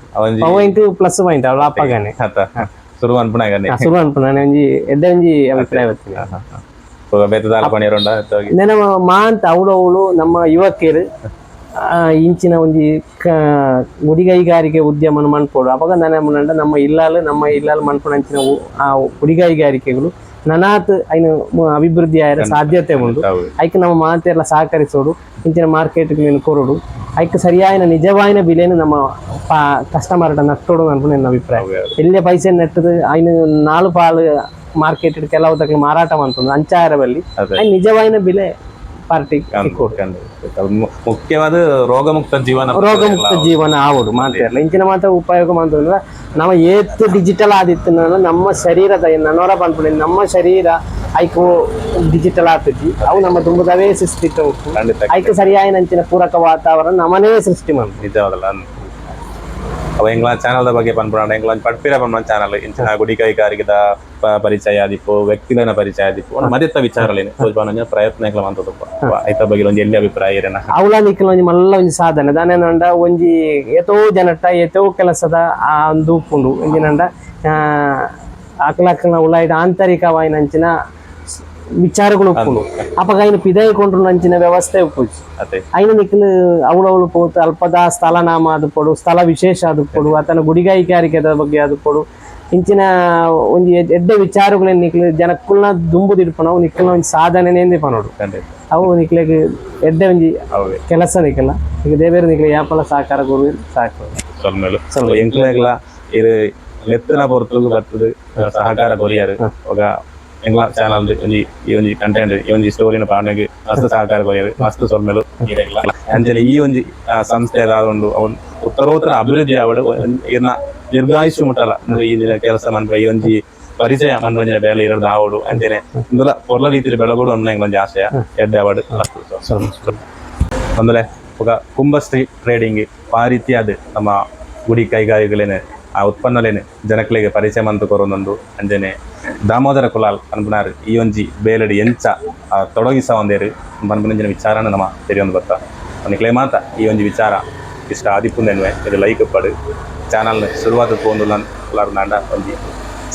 ಅವ ಪ್ಲಸ್ ಪಾಯಿಂಟ್ ಅವಳ ಅಪ್ಪಗಾನೆ ಆತ ಶುರು ಅನ್ಪಣಾಗನೆ ಸುರು ಅನ್ಪುಣಾನೆ ಒಂಜಿ ಎಡ್ಡೆ ಒಂಜಿ ಅಭಿಪ್ರಾಯ ಬರ್ತೀನಿ ಬೇತೆ ದಾಲ ಪಣಿಯರುಂಡ ನೆನ ಮಾ ಅಂತ ಅವಳು ಅವಳು ನಮ್ಮ ಯುವಕಿಯರು ಇಂಚಿನ ಒಂಜಿ ಕ ಗುಡಿಗೈಗಾರಿಕೆ ಉದ್ಯಮನ ಮನ್ಪೋಡು. ಅವಾಗ ನನ್ನ ನಮ್ಮ ಇಲ್ಲಾಲು ನಮ್ಮ ಇಲ್ಲಾಲು ಮನ್ಪೋಡು ಅಂಚಿನ ಆ ಗುಡಿಗೈಗಾರಿಕೆಗಳು ನನಾತ್ ಐನು ಅಭಿವೃದ್ಧಿ ಆಯ್ರ ಸಾಧ್ಯತೆ ಉಂಟು. ಐಕ್ ನಮ್ಮ ಮಾತೆಲ್ಲ ಸಹಕರಿಸೋಡು ಇಂಚಿನ ಮಾರ್ಕೆಟ್ಗಳನ್ನು ಕೊರೋಡು. ಐಕ್ ಸರಿಯಾಯಿನ ನಿಜವಾಯಿನ ಬೆಲೆನು ನಮ್ಮ ಕಸ್ಟಮರ್ ನಟ್ಟೋಡು ಅನ್ಕೊಂಡು ನನ್ನ ಅಭಿಪ್ರಾಯ. ಎಲ್ಲೇ ಪೈಸೆ ನೆಟ್ಟದು ಐನು ನಾಲ್ಕು ಪಾಲು ಮಾರ್ಕೆಟ್ ಕೆಲವು ತಕ್ಕ ಮಾರಾಟ ಮಾಡ್ತದೆ ಅಂಚಾರದಲ್ಲಿ ಅದೇ. ನಿಜವಾಯಿನ ಬೆಲೆ ಪಾರ್ಟಿ ಮುಖ್ಯವಾದ ಮುಖ್ಯವಾದ ರೋಗಮುಕ್ತ ಜೀವನ ರೋಗಮುಕ್ತ ಜೀವನ ಆವಡು ಮಾತಾಡಲ್ಲ ಇಂಚಿನ ಮಾತ್ರ ಉಪಯೋಗ ಮಾಡ್ತಂದ್ರೆ ನಾವು ಏತು ಡಿಜಿಟಲ್ ಆದಿತ್ತು ನಮ್ಮ ಶರೀರದ ನನ್ನವರ ಬಂದ್ಬಿಡಿ ನಮ್ಮ ಶರೀರ ಐಕು ಡಿಜಿಟಲ್ ಆಗ್ತೈತಿ. ಅವು ನಮ್ಮ ತುಂಬದವೇ ಸೃಷ್ಟಿ ಖಂಡಿತ ಐಕು ಸರಿಯಾಗಿ ನಂಚಿನ ಪೂರಕ ವಾತಾವರಣ ನಮ್ಮನೇ ಸೃಷ್ಟಿ ಮಾಡ್ತೀವಿ ಅವ ಎಂಗ್ಲ ಚಾನಲ್ ಬಗ್ಗೆ ಪನ್ಪುರಾಣ ಎಂಗ್ಲ ಪಡ್ಪಿರ ಪನ್ಪುರ ಚಾನಲ್ ಇಂಚಿನ ಗುಡಿ ಕೈಗಾರಿಕೆದ ಪ- ಪರಿಚಯ ಆದಿಪ್ಪು ವ್ಯಕ್ತಿಗಳ ಪರಿಚಯ ಆದಿಪ್ಪು. ಮದೆತ್ತ ವಿಚಾರಲೇನೆ ಸೋಜ್ಬಾನ ಪ್ರಯತ್ನ ಎಂಗ್ಲ ಮಂತದಪ್ಪ ಐತ ಬಗ್ಗೆ ಒಂದು ಎಲ್ಲಿ ಅಭಿಪ್ರಾಯ ಇರೇನ ಅವಳ ನಿಕ್ಕಲ ಮಲ್ಲ ಒಂಜಿ ಸಾಧನೆ. ದಾನೇನಂಡ ಒಂಜಿ ಎತೋ ಜನಟ ಎತೋ ಕೆಲಸದ ಆ ಒಂದು ಉಪ್ಪುಂಡು. ಆಕಲಕ್ಕನ ಉಳಾಯಿದ ಆಂತರಿಕವಾಗಿ ಆಂತರಿಕವಾಯಿನಂಚಿನ ವಿಚಾರಗಳು ಉಪ್ಪುಂಡು ಅಪಗ ಐನು ಪಿದೈ ಕೊಂಡ್ರು ನಂಚಿನ ವ್ಯವಸ್ಥೆ ಉಪ್ಪುಜಿ ಅದೇ. ಐನು ನಿಖಿಲ್ ಅವಳು ಅವಳು ಪೋತು ಅಲ್ಪದ ಸ್ಥಳನಾಮ ಅದು ಕೊಡು ಸ್ಥಳ ವಿಶೇಷ ಅದು ಕೊಡು ಆತನ ಬಗ್ಗೆ ಅದು ಕೊಡು. ಇಂಚಿನ ಒಂಜಿ ಎಡ್- ಎಡ್ಡೆ ವಿಚಾರಗಳು ನಿಕ್ಲು ಜನಕ್ಕುಲ್ನ ದುಂಬು ದಿಡ್ಪನ ಅವು ನಿಕ್ಲ ಒಂಜಿ ಸಾಧನೆ ಪನೋಡು ಖಂಡಿತ. ಅವು ನಿಕ್ಲೆಗ್ ಎಡ್ಡೆ ಒಂಜಿ ಕೆಲಸ ನಿಕ್ಲ ಈಗ ದೇವೇರು ನಿಕ್ಲೆ ಯಾಪಲ ಸಹಕಾರ ಕೊರು ಸಾಕು. ಎಂಕ್ಲೆಗ್ಲ ಇದು ನೆತ್ತಿನ ಪೊರ್ತುಗು ಬರ್ತದೆ ಸಹಕಾರ ಕೊರಿಯರು ಒಗ ಎಂಗ್ಲ ಚಾನಲ್ ಒಂಜಿ, ಈ ಒಂಜಿ ಕಂಟೆಂಟ್ ಈ ಒಂಜಿ ಸ್ಟೋರಿನ ಪಾಂಡೆಗ್ ಮಸ್ತ್ ಸಹಕಾರ ಕೊರಿಯರು ಮಸ್ತ್ ಸೊಲ್ಮೇಲು ಅಂಚನೆ ಈ ಒಂಜಿ ಸಂಸ್ಥೆ ಆದುಂಡು ಅವನ್ ಉತ್ತರೋತ್ತರ ಅಭಿವೃದ್ಧಿ ಆವಡು ಇರ್ನ ದೀರ್ಘಾಯುಷ್ಯ ಮುಟ್ಟಲ್ಲ. ಈ ಕೆಲಸ ಮನ್ಪ ಈ ಒಂಜಿ ಪರಿಚಯ ಮನೋರಂಜನೆ ಬೇಲೆ ಇರೋದು ಆವಡು ಅಂಚನೆ ಇಂದುಲ ಪೊರ್ಲ ರೀತಿಯಲ್ಲಿ ಬೆಳಗೋಡು ಅನ್ನ ಒಂಜಿ ಆಶಯ ಎಡ್ಡೆ ಆವಡು ಅಂದ್ರೆ ಕುಂಭಶ್ರೀ ಟ್ರೇಡಿಂಗ್ ಆ ರೀತಿಯಾದ ನಮ್ಮ ಗುಡಿ ಕೈಗಾರಿಕೆಲೇನೆ ಆ ಉತ್ಪನ್ನಲೇನೆ ಜನಕ್ಲೆಗೆ ಪರಿಚಯ ಮಂತು ಕೊರೊಂದುಂಡು ಅಂಜನೆ. ದಾಮೋದರ ಕುಲಾಲ್ ಅನ್ಪುನಾರು ಈ ಒಂಜಿ ಬೇಲಡಿ ಎಂಚ, ಆ, ತೊಡಗಿಸ ಒಂದೇರು. ಪನ್ಪುನಂಜಿನ ವಿಚಾರನ ನಮ್ಮ ತೆರಿಯೊಂದು ಬರ್ತಾ ಅವನಿಕ್ಲೆ ಮಾತ ಈ ಒಂಜಿ ವಿಚಾರ ಇಷ್ಟ ಆದಿಪ್ಪುಂದೆನ್ವೆ. ಇದು ಲೈಕ್ ಪಡು. ಚಾನಲ್ನ ಶುರುವಾದ ತಗೊಂಡು ನಾಂಡ ಒಂಜಿ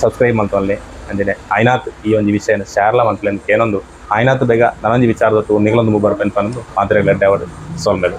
ಸಬ್ಸ್ಕ್ರೈಬ್ ಮಂತೊನ್ಲೆ ಅಂಜನೆ. ಆಯ್ನಾತ್ ಈ ಒಂಜಿ ವಿಷಯನ ಶಾರ್ಲ ಮಂತ್ಲೆ ಏನೊಂದು ಆಯ್ನಾತ್ ಬೇಗ ನನಂಜಿ ವಿಚಾರದ ನಿಗಳೊಂದು ಮುಬ್ಬರ್ ಪೆನ್ ಪನ್ನೊಂದು ಮಾತ್ರೆ ಲಡ್ಡೆ ಅವರು ಸೊಲ್ಮೆದು